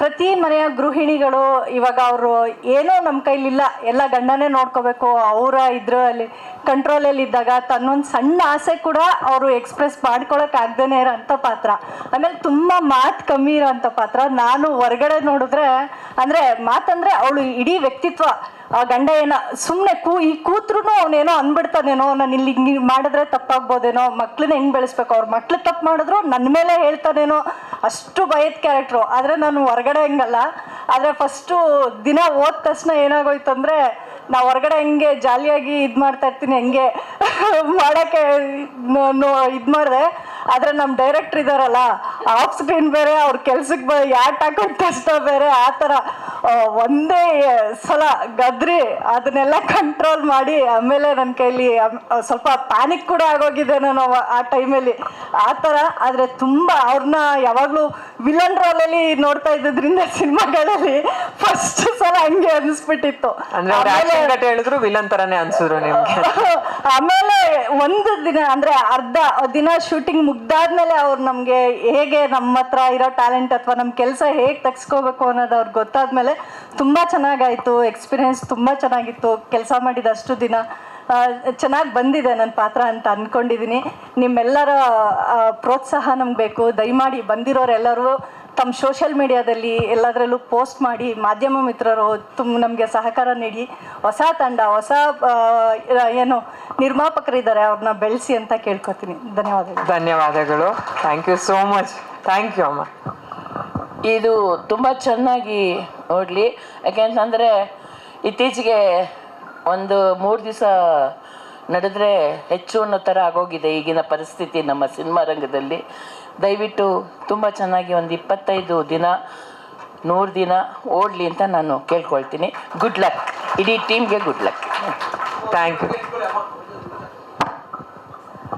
ಪ್ರತಿ ಮನೆಯ ಗೃಹಿಣಿಗಳು ಇವಾಗ ಅವರು ಏನೋ ನಮ್ಮ ಕೈಲಿಲ್ಲ, ಎಲ್ಲ ಗಂಡನೇ ನೋಡ್ಕೋಬೇಕು, ಅವರ ಇದರಲ್ಲಿ ಕಂಟ್ರೋಲಲ್ಲಿ ಇದ್ದಾಗ ತನ್ನೊಂದು ಸಣ್ಣ ಆಸೆ ಕೂಡ ಅವರು ಎಕ್ಸ್ಪ್ರೆಸ್ ಮಾಡ್ಕೊಳಕ್ ಆಗ್ದೇ ಇರೋಂಥ ಪಾತ್ರ. ಆಮೇಲೆ ತುಂಬ ಮಾತು ಕಮ್ಮಿ ಇರೋಂಥ ಪಾತ್ರ. ನಾನು ಹೊರಗಡೆ ನೋಡಿದ್ರೆ ಅಂದರೆ ಮಾತಂದರೆ ಅವಳು ಇಡೀ ವ್ಯಕ್ತಿತ್ವ. ಆ ಗಂಡ ಏನ ಸುಮ್ಮನೆ ಕೂ, ಈ ಕೂತ್ರು ಅವನೇನೋ ಅನ್ಬಿಡ್ತಾನೇನೋ ನಾನು ಇಲ್ಲಿ ಹಿಂಗೆ ಮಾಡಿದ್ರೆ ತಪ್ಪಾಗ್ಬೋದೇನೋ, ಮಕ್ಳನ್ನ ಹೆಂಗ್ ಬೆಳೆಸ್ಬೇಕು, ಅವ್ರ ಮಕ್ಳು ತಪ್ಪು ಮಾಡಿದ್ರು ನನ್ನ ಮೇಲೆ ಹೇಳ್ತಾನೇನೋ ಅಷ್ಟು ಭಯದ ಕ್ಯಾರೆಕ್ಟ್ರು ಆದರೆ ನಾನು ಹೊರಗಡೆ ಹೆಂಗಲ್ಲ. ಆದರೆ ಫಸ್ಟು ದಿನ ಓದ ತಕ್ಷಣ ಏನಾಗೋಯ್ತು ಅಂದರೆ, ನಾ ಹೊರಗಡೆ ಹೆಂಗೆ ಜಾಲಿಯಾಗಿ ಇದು ಮಾಡ್ತಾ ಇರ್ತೀನಿ, ಹೆಂಗೆ ಮಾಡೋಕ್ಕೆ ಇದು ಮಾಡಿದೆ. ಆದರೆ ನಮ್ಮ ಡೈರೆಕ್ಟ್ರ್ ಇದ್ದಾರಲ್ಲ ಆಫ್ ಸ್ಕ್ರೀನ್ ಬೇರೆ ಅವ್ರ ಕೆಲ್ಸಕ್ಕೆ ಯಾಟ್ ಹಾಕೊಂಡು ಕಷ್ಟ ಬೇರೆ ಆ ಥರ ಒಂದೇ ಸಲ ಗದ್ರಿ ಅದನ್ನೆಲ್ಲ ಕಂಟ್ರೋಲ್ ಮಾಡಿ ಆಮೇಲೆ ನನ್ನ ಕೈಲಿ ಸ್ವಲ್ಪ ಪ್ಯಾನಿಕ್ ಕೂಡ ಆಗೋಗಿದೆ ನಾನು ಆ ಟೈಮಲ್ಲಿ ಆ ಥರ ಆದರೆ ತುಂಬ ಅವ್ರನ್ನ ಯಾವಾಗಲೂ ವಿಲನ್ ರೋಲಲ್ಲಿ ನೋಡ್ತಾ ಇದ್ದಿದ್ರಿಂದ ಸಿನಿಮಾಗಳಲ್ಲಿ ಫಸ್ಟ್ ಸಲ ಹಂಗೆ ಅನಿಸ್ಬಿಟ್ಟಿತ್ತು. ಹೇಳಿದ್ರು ವಿಲನ್ ತರನೇ ಅನ್ಸಿದ್ರು ನಿಮ್ಗೆ. ಆಮೇಲೆ ಒಂದು ದಿನ ಅಂದ್ರೆ ಅರ್ಧ ದಿನ ಶೂಟಿಂಗ್ ಮುಗ್ದಾದ್ಮೇಲೆ ಅವ್ರು ನಮಗೆ ಹೇಗೆ ನಮ್ಮ ಹತ್ರ ಇರೋ ಟ್ಯಾಲೆಂಟ್ ಅಥವಾ ನಮ್ಮ ಕೆಲಸ ಹೇಗೆ ತೆಗ್ಸ್ಕೋಬೇಕು ಅನ್ನೋದು ಅವ್ರಿಗೆ ಗೊತ್ತಾದ್ಮೇಲೆ ತುಂಬಾ ಚೆನ್ನಾಗಾಯಿತು ಎಕ್ಸ್ಪೀರಿಯನ್ಸ್ ತುಂಬಾ ಚೆನ್ನಾಗಿತ್ತು, ಕೆಲಸ ಮಾಡಿದಷ್ಟು ದಿನ. ಚೆನ್ನಾಗಿ ಬಂದಿದೆ ನನ್ನ ಪಾತ್ರ ಅಂತ ಅಂದ್ಕೊಂಡಿದ್ದೀನಿ ನಿಮ್ಮೆಲ್ಲರ ಪ್ರೋತ್ಸಾಹ ನಮ್ಗೆ ಬೇಕು. ದಯಮಾಡಿ ಬಂದಿರೋರೆಲ್ಲರೂ ತಮ್ಮ ಸೋಷಿಯಲ್ ಮೀಡಿಯಾದಲ್ಲಿ ಎಲ್ಲದರಲ್ಲೂ ಪೋಸ್ಟ್ ಮಾಡಿ ಮಾಧ್ಯಮ ಮಿತ್ರರು ತುಂಬ ನಮಗೆ ಸಹಕಾರ ನೀಡಿ ಹೊಸ ತಂಡ ಹೊಸ ಆ, ಏನು ನಿರ್ಮಾಪಕರಿದ್ದಾರೆ ಅವ್ರನ್ನ ಬೆಳೆಸಿ ಅಂತ ಕೇಳ್ಕೊತೀನಿ. ಧನ್ಯವಾದಗಳು. ಧನ್ಯವಾದಗಳು. Thank you so much thank you ಅಮ್ಮ. ಇದು ತುಂಬ ಚೆನ್ನಾಗಿ ನೋಡಲಿ. ಯಾಕೆಂತಂದರೆ ಇತ್ತೀಚೆಗೆ ಒಂದು ಮೂರು ದಿವಸ ನಡೆದ್ರೆ ಹೆಚ್ಚು ಅನ್ನೋ ಥರ ಆಗೋಗಿದೆ ಈಗಿನ ಪರಿಸ್ಥಿತಿ ನಮ್ಮ ಸಿನಿಮಾ ರಂಗದಲ್ಲಿ. ದಯವಿಟ್ಟು ತುಂಬ ಚೆನ್ನಾಗಿ ಒಂದು ಇಪ್ಪತ್ತೈದು ದಿನ ನೂರು ದಿನ ಓಡಲಿ ಅಂತ ನಾನು ಕೇಳ್ಕೊಳ್ತೀನಿ. ಗುಡ್ ಲಕ್ ಇಡೀ ಟೀಮ್ಗೆ ಗುಡ್ ಲಕ್ ಥ್ಯಾಂಕ್ ಯು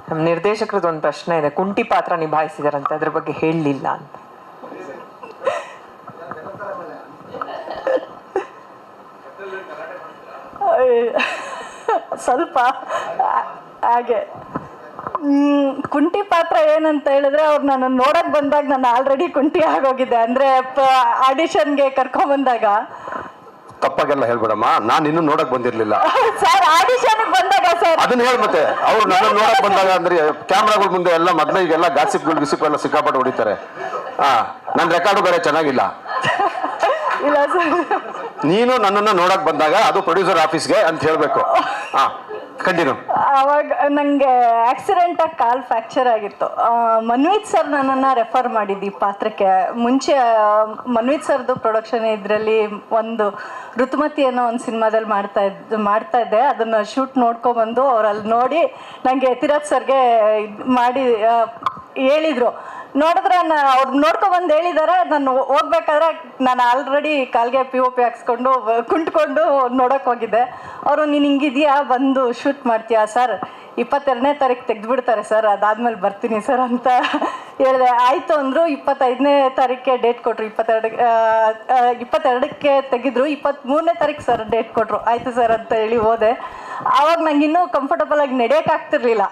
ನಮ್ಮ ನಿರ್ದೇಶಕರದ್ದು ಒಂದು ಪ್ರಶ್ನೆ ಇದೆ. ಕುಂಟಿ ಪಾತ್ರ ನಿಭಾಯಿಸಿದಾರಂತೆ ಅದ್ರ ಬಗ್ಗೆ ಹೇಳಲಿಲ್ಲ ಅಂತ. ಸ್ವಲ್ಪ ಹಾಗೆ. ಕುಂಟಿ ಪಾತ್ರ ಏನಂತ ಹೇಳಿದ್ರೆ ಅವ್ರು ನಾನು ನೋಡಕ್ ಬಂದಾಗ ನಾನು ಆಲ್ರೆಡಿ ಕುಂಟಿ ಆಗೋಗಿದ್ದೆ ಅಂದ್ರೆ ಆಡಿಷನ್ಗೆ ಕರ್ಕೊಂಡ್ ಬಂದಾಗ. ತಪ್ಪಾಗೆಲ್ಲ ಹೇಳ್ಬೇಡಮ್ಮ. ನಾನು ಇನ್ನೂ ನೋಡಕ್ ಬಂದಿರ್ಲಿಲ್ಲ. ಸರ್ ಆಡಿಷನ್ ಬಂದಾಗ ಸರ್. ಅದನ್ನ ಹೇಳ ಮತ್ತೆ. ಅವ್ರು ನನ್ನ ನೋಡಕ್ ಬಂದಾಗ ಅಂದ್ರೆ ಕ್ಯಾಮ್ರಾಗಳ ಮುಂದೆ ಎಲ್ಲ ಮೊದ್ಲು ಈಗೆಲ್ಲ ಗಾಸಿಪ್ಗಳು ಗಿಸಿಪ್ ಎಲ್ಲ ಸಿಕ್ಕಾಪಟ್ಟೆ ಹೊಡಿತಾರೆ. ಹಾ ನನ್ನ ರೆಕಾರ್ಡು ಬೇರೆ ಚೆನ್ನಾಗಿಲ್ಲ. ಇಲ್ಲ ಸರ್. ನೀನು ನನ್ನನ್ನು ನೋಡಕ್ ಬಂದಾಗ ಅದು ಪ್ರೊಡ್ಯೂಸರ್ ಆಫೀಸ್ಗೆ ಅಂತ ಹೇಳ್ಬೇಕು. ಹಾ ಅವಾಗ ನಂಗೆ ಆಕ್ಸಿಡೆಂಟ್ ಆಗಿ ಕಾಲ್ ಫ್ರಾಕ್ಚರ್ ಆಗಿತ್ತು. ಮನ್ವೀತ್ ಸರ್ ನನ್ನನ್ನು ರೆಫರ್ ಮಾಡಿದ್ದು ಈ ಪಾತ್ರಕ್ಕೆ. ಮುಂಚೆ ಮನ್ವೀತ್ ಸರ್ದು ಪ್ರೊಡಕ್ಷನ್ ಇದರಲ್ಲಿ ಒಂದು ಋತುಮತಿ ಅನ್ನೋ ಒಂದು ಸಿನಿಮಾದಲ್ಲಿ ಮಾಡ್ತಾ ಇದ್, ಮಾಡ್ತಾ ಇದ್ದೆ. ಅದನ್ನು ಶೂಟ್ ನೋಡ್ಕೊಬಂದು ಅವ್ರಲ್ಲಿ ನೋಡಿ ನನಗೆ ಯತಿರಾಜ್ ಸರ್ಗೆ ಮಾಡಿ ಹೇಳಿದರು. ನೋಡಿದ್ರೆ ಅವ್ರು ನೋಡ್ಕೊಬಂದು ಹೇಳಿದಾರೆ, ನಾನು ಹೋಗ್ಬೇಕಾದ್ರೆ ನಾನು ಆಲ್ರೆಡಿ ಕಾಲ್ಗೆ ಪಿ ಒ ಪಿ ಹಾಕ್ಸ್ಕೊಂಡು ಕುಂಟ್ಕೊಂಡು ನೋಡೋಕೆ ಹೋಗಿದ್ದೆ. ಅವರು, ನೀನು ಹಿಂಗಿದೆಯಾ? ಬಂದು ಶೂಟ್ ಮಾಡ್ತೀಯಾ ಸರ್? ಇಪ್ಪತ್ತೆರಡನೇ ತಾರೀಕು ತೆಗೆದುಬಿಡ್ತಾರೆ ಸರ್, ಅದಾದ್ಮೇಲೆ ಬರ್ತೀನಿ ಸರ್ ಅಂತ ಹೇಳಿದೆ. ಆಯಿತು ಅಂದರು, ಇಪ್ಪತ್ತೈದನೇ ತಾರೀಕಿಗೆ ಡೇಟ್ ಕೊಟ್ಟರು ಇಪ್ಪತ್ತೆರಡು ಇಪ್ಪತ್ತೆರಡಕ್ಕೆ ತೆಗೆದ್ರು. ಇಪ್ಪತ್ತ್ಮೂರನೇ ತಾರೀಕು ಸರ್ ಡೇಟ್ ಕೊಟ್ಟರು ಆಯಿತು ಸರ್ ಅಂತ ಹೇಳಿ ಹೋದೆ. ಆವಾಗ ಇನ್ನೂ ಕಂಫರ್ಟಬಲ್ ಆಗಿ ನಡೆಯೋಕ್ಕಾಗ್ತಿರ್ಲಿಲ್ಲ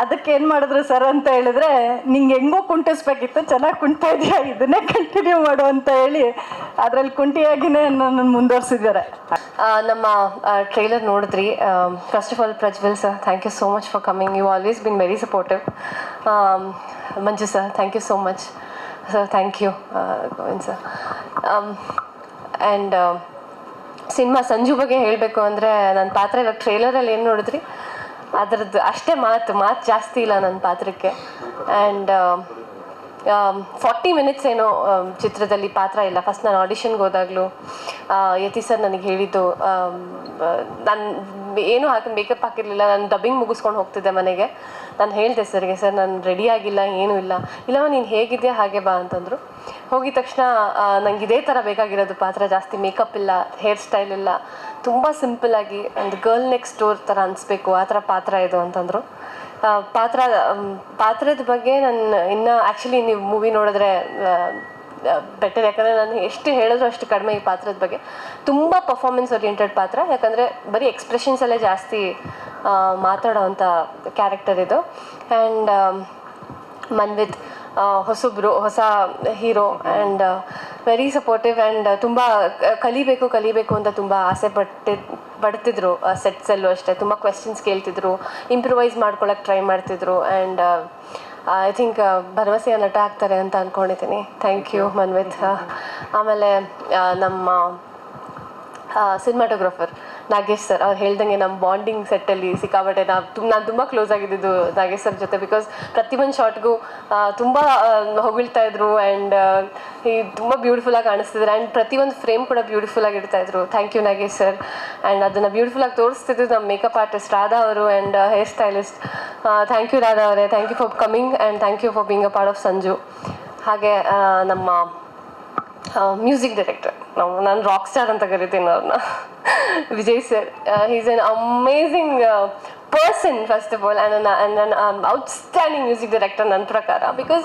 ಅದಕ್ಕೆ ಏನು ಮಾಡಿದ್ರು ಸರ್ ಅಂತ ಹೇಳಿದ್ರೆ, ನಿಂಗೆ ಹೆಂಗೋ ಕುಂಟಿಸ್ಬೇಕಿತ್ತು, ಚೆನ್ನಾಗಿ ಕುಂಟ ಇದೆಯಾ? ಇದನ್ನೇ ಕಂಟಿನ್ಯೂ ಮಾಡು ಅಂತ ಹೇಳಿ ಅದರಲ್ಲಿ ಕುಂಟಿಯಾಗಿನೇ ನನ್ನ ಮುಂದುವರ್ಸಿದ್ದಾರೆ. ನಮ್ಮ ಟ್ರೈಲರ್ ನೋಡಿದ್ರಿ. First of all Prajwal sir thank you so much for coming you always been very supportive Manju sir thank you so much sir thank you Govind sir and cinema Sanju ಬಗ್ಗೆ ಹೇಳಬೇಕು ಅಂದರೆ ನನ್ನ ಪಾತ್ರ ಇವಾಗ ಟ್ರೇಲರಲ್ಲಿ ಏನು ನೋಡಿದ್ರಿ? ಅದರದ್ದು ಅಷ್ಟೇ ಮಾತು ಮಾತು ಜಾಸ್ತಿ ಇಲ್ಲ ನನ್ನ ಪಾತ್ರಕ್ಕೆ. ಆ್ಯಂಡ್ ಫಾರ್ಟಿ ಮಿನಿಟ್ಸ್ ಏನೋ ಚಿತ್ರದಲ್ಲಿ ಪಾತ್ರ ಇಲ್ಲ. ಫಸ್ಟ್ ನಾನು ಆಡಿಷನ್ಗೆ ಹೋದಾಗಲೂ ಯತಿ ಸರ್ ನನಗೆ ಹೇಳಿದ್ದು ನಾನು, ಏನೂ ಹಾಕಿ ಮೇಕಪ್ ಹಾಕಿರಲಿಲ್ಲ. ನಾನು ಡಬ್ಬಿಂಗ್ ಮುಗಿಸ್ಕೊಂಡು ಹೋಗ್ತಿದ್ದೆ ಮನೆಗೆ. ನಾನು ಹೇಳಿದೆ ಸರ್ಗೆ ಸರ್ ನಾನು ರೆಡಿ ಆಗಿಲ್ಲ, ಏನೂ ಇಲ್ಲ. ಇಲ್ಲವ, ನೀನು ಹೇಗಿದೆಯಾ, ಹಾಗೆ ಬಾ ಅಂತಂದರು. ಹೋಗಿದ ತಕ್ಷಣ ನಂಗೆ ಇದೇ ಥರ ಬೇಕಾಗಿರೋದು ಪಾತ್ರ. ಜಾಸ್ತಿ ಮೇಕಪ್ ಇಲ್ಲ ಹೇರ್ ಸ್ಟೈಲ್ ಇಲ್ಲ. ತುಂಬ ಆಗಿ, ಒಂದು ಗರ್ಲ್ ನೆಕ್ಸ್ಟ್ ಡೋರ್ ಥರ ಅನಿಸ್ಬೇಕು, ಆ ಥರ ಪಾತ್ರ ಇದು ಅಂತಂದರು. ಪಾತ್ರ ಪಾತ್ರದ ಬಗ್ಗೆ ನಾನು ಇನ್ನ ಆ್ಯಕ್ಚುಲಿ ನೀವು ಮೂವಿ ನೋಡಿದ್ರೆ ಬೆಟರ್ ಯಾಕಂದರೆ ನಾನು ಎಷ್ಟು ಹೇಳಿದ್ರು ಅಷ್ಟು ಕಡಿಮೆ ಈ ಪಾತ್ರದ ಬಗ್ಗೆ. ತುಂಬ ಪರ್ಫಾರ್ಮೆನ್ಸ್ ಓರಿಯೆಂಟೆಡ್ ಪಾತ್ರ, ಯಾಕಂದರೆ ಬರೀ ಎಕ್ಸ್ಪ್ರೆಷನ್ಸಲ್ಲೇ ಜಾಸ್ತಿ ಮಾತಾಡೋ ಮಾತಾಡೋವಂಥ ಕ್ಯಾರೆಕ್ಟರ್ ಇದು. ಆ್ಯಂಡ್ ಮನ್ವಿತ್ ಹೊಸಬ್ರು ಹೊಸ hero and very supportive and ತುಂಬ ಕಲಿಬೇಕು ಕಲಿಬೇಕು ಅಂತ ತುಂಬ ಆಸೆ ಪಟ್ಟಿ, ಪಡ್ತಿದ್ರು ಸೆಟ್ಸಲ್ಲೂ ಅಷ್ಟೇ. ತುಂಬ ಕ್ವೆಶನ್ಸ್ ಕೇಳ್ತಿದ್ರು ಇಂಪ್ರೂವೈಸ್ ಮಾಡ್ಕೊಳ್ಳೋಕೆ ಟ್ರೈ ಮಾಡ್ತಿದ್ರು ಆ್ಯಂಡ್ ಐ ಥಿಂಕ್ ಭರವಸೆಯ ನಟ ಆಗ್ತಾರೆ ಅಂತ ಅಂದ್ಕೊಂಡಿದ್ದೀನಿ ಥ್ಯಾಂಕ್ ಯು ಮನ್ವಿತ್ ಆಮೇಲೆ ನಮ್ಮ ಸಿನಿಮಾಟೋಗ್ರಫರ್ ನಾಗೇಶ್ ಸರ್ ಅವ್ರು ಹೇಳ್ದಂಗೆ ನಮ್ಮ ಬಾಂಡಿಂಗ್ ಸೆಟ್ಟಲ್ಲಿ ಸಿಕ್ಕಾಬಟ್ಟೆ ನಾವು ನಾನು ತುಂಬ ಕ್ಲೋಸ್ ಆಗಿದ್ದು ನಾಗೇಶ್ ಸರ್ ಜೊತೆ ಬಿಕಾಸ್ ಪ್ರತಿ ಒಂದು ಶಾರ್ಟ್ಗೂ ತುಂಬ ಹೊಗಳ್ತಾ ಇದ್ರು ಆ್ಯಂಡ್ ಈ ತುಂಬ ಬ್ಯೂಟಿಫುಲ್ಲಾಗಿ ಕಾಣಿಸ್ತಿದ್ರು ಆ್ಯಂಡ್ ಪ್ರತಿಯೊಂದು ಫ್ರೇಮ್ ಕೂಡ ಬ್ಯೂಟಿಫುಲ್ಲಾಗಿ ಇಡ್ತಾ ಇದ್ರು. Thank you Nagesh sir. And ಅದನ್ನು ಬ್ಯೂಟಿಫುಲ್ಲಾಗಿ ತೋರಿಸ್ತಿದ್ದು ನಮ್ಮ ಮೇಕಪ್ ಆರ್ಟಿಸ್ಟ್ ರಾಧಾ ಅವರು and hair stylist thank you Radha ಅವರೇ. Thank you for coming and thank you for being a part of Sanju. ಹಾಗೆ ನಮ್ಮ ಮ್ಯೂಸಿಕ್ ಡೈರೆಕ್ಟರ್ ನಾವು ನಾನು ರಾಕ್ ಸ್ಟಾರ್ ಅಂತ ಕರಿತೀನಿ ಅವ್ರನ್ನ Vijay sir he's an amazing person first of all and ನನ್ನ ಔಟ್ಸ್ಟ್ಯಾಂಡಿಂಗ್ ಮ್ಯೂಸಿಕ್ ಡೈರೆಕ್ಟರ್ ನನ್ನ ಪ್ರಕಾರ. ಬಿಕಾಸ್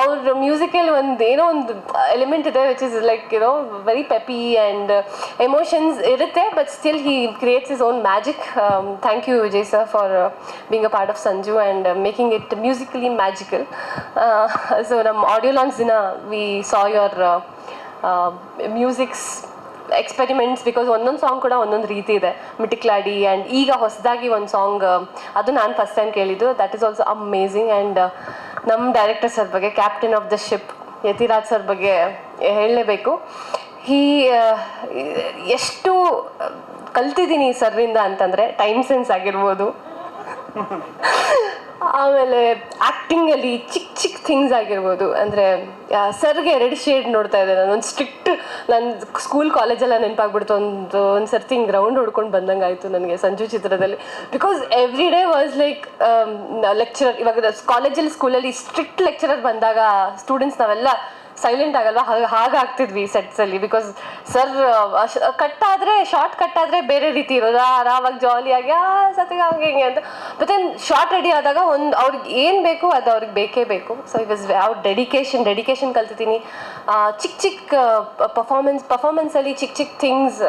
ಅವ್ರ ಮ್ಯೂಸಿಕಲ್ಲಿ ಒಂದು ಏನೋ ಒಂದು ಎಲಿಮೆಂಟ್ ಇದೆ which is like you know very peppy and emotions ಇರುತ್ತೆ but still he creates his own magic thank you Vijay sir for being a part of Sanju and making it musically magical so ನಮ್ಮ ಆಡಿಯೋ ಲಾಂಚ್ ದಿನ we saw your musics experiments because ಒಂದೊಂದು ಸಾಂಗ್ ಕೂಡ ಒಂದೊಂದು ರೀತಿ ಇದೆ. ಮಿಟಿಕ್ಲಾಡಿ ಆ್ಯಂಡ್ ಈಗ ಹೊಸದಾಗಿ ಒಂದು ಸಾಂಗ್ ಅದು ನಾನು ಫಸ್ಟ್ ಟೈಮ್ ಕೇಳಿದ್ದು. That is also amazing and ನಮ್ಮ ಡೈರೆಕ್ಟರ್ ಸರ್ ಬಗ್ಗೆ captain of the ship Yathiraj sir ಬಗ್ಗೆ ಹೇಳಲೇಬೇಕು. ಹೀ ಎಷ್ಟು ಕಲ್ತಿದ್ದೀನಿ ಸರ್ರಿಂದ ಅಂತಂದರೆ ಟೈಮ್ ಸೆನ್ಸ್ ಆಗಿರ್ಬೋದು. ಆಮೇಲೆ ಆ್ಯಕ್ಟಿಂಗಲ್ಲಿ ಚಿಕ್ಕ ಚಿಕ್ಕ ಥಿಂಗ್ಸ್ ಆಗಿರ್ಬೋದು. ಅಂದರೆ ಸರ್ಗೆ ರೆಡ್ ಶೇಡ್ ನೋಡ್ತಾ ಇದ್ದೆ ನಾನು ಒಂದು ಸ್ಟ್ರಿಕ್ಟ್ ನನ್ನ ಸ್ಕೂಲ್ ಕಾಲೇಜೆಲ್ಲ ನೆನಪಾಗ್ಬಿಡ್ತು. ಒಂದು ಒಂದು ಸರ್ತಿ ಹಿಂಗೆ ರೌಂಡ್ ಹೊಡ್ಕೊಂಡು ಬಂದಂಗ ಆಯಿತು ನನಗೆ ಸಂಜು ಚಿತ್ರದಲ್ಲಿ. Because every day was like lecturer ಇವಾಗ ಕಾಲೇಜಲ್ಲಿ ಸ್ಕೂಲಲ್ಲಿ ಸ್ಟ್ರಿಕ್ಟ್ ಲೆಕ್ಚರರ್ ಬಂದಾಗ ಸ್ಟೂಡೆಂಟ್ಸ್ ನಾವೆಲ್ಲ ಸೈಲೆಂಟ್ ಆಗಲ್ವಾ? ಹಾಗೆ, ಹಾಗಾಗ್ತಿದ್ವಿ ಸೆಟ್ಸಲ್ಲಿ ಬಿಕಾಸ್ ಸರ್ ಕಟ್ ಆದರೆ ಶಾರ್ಟ್ ಕಟ್ ಆದರೆ ಬೇರೆ ರೀತಿ ಇರೋದು. ಆರಾಮಾಗಿ ಜಾಲಿಯಾಗಿ ಆ ಸತಿಗೆ ಹಂಗೆ ಹಿಂಗೆ ಅಂತ. ಮತ್ತೆ ಶಾರ್ಟ್ ರೆಡಿ ಆದಾಗ ಒಂದು, ಅವ್ರಿಗೆ ಏನು ಬೇಕು ಅದು ಅವ್ರಿಗೆ ಬೇಕೇ ಬೇಕು. ಸೊ ಇಟ್ ವಾಸ್ ಅವ್ರ ಡೆಡಿಕೇಶನ್ ಡೆಡಿಕೇಶನ್ ಕಲ್ತಿದ್ದೀನಿ. ಚಿಕ್ಕ ಚಿಕ್ಕ ಪರ್ಫಾರ್ಮೆನ್ಸ್ ಅಲ್ಲಿ ಚಿಕ್ಕ ಚಿಕ್ಕ ಥಿಂಗ್ಸ್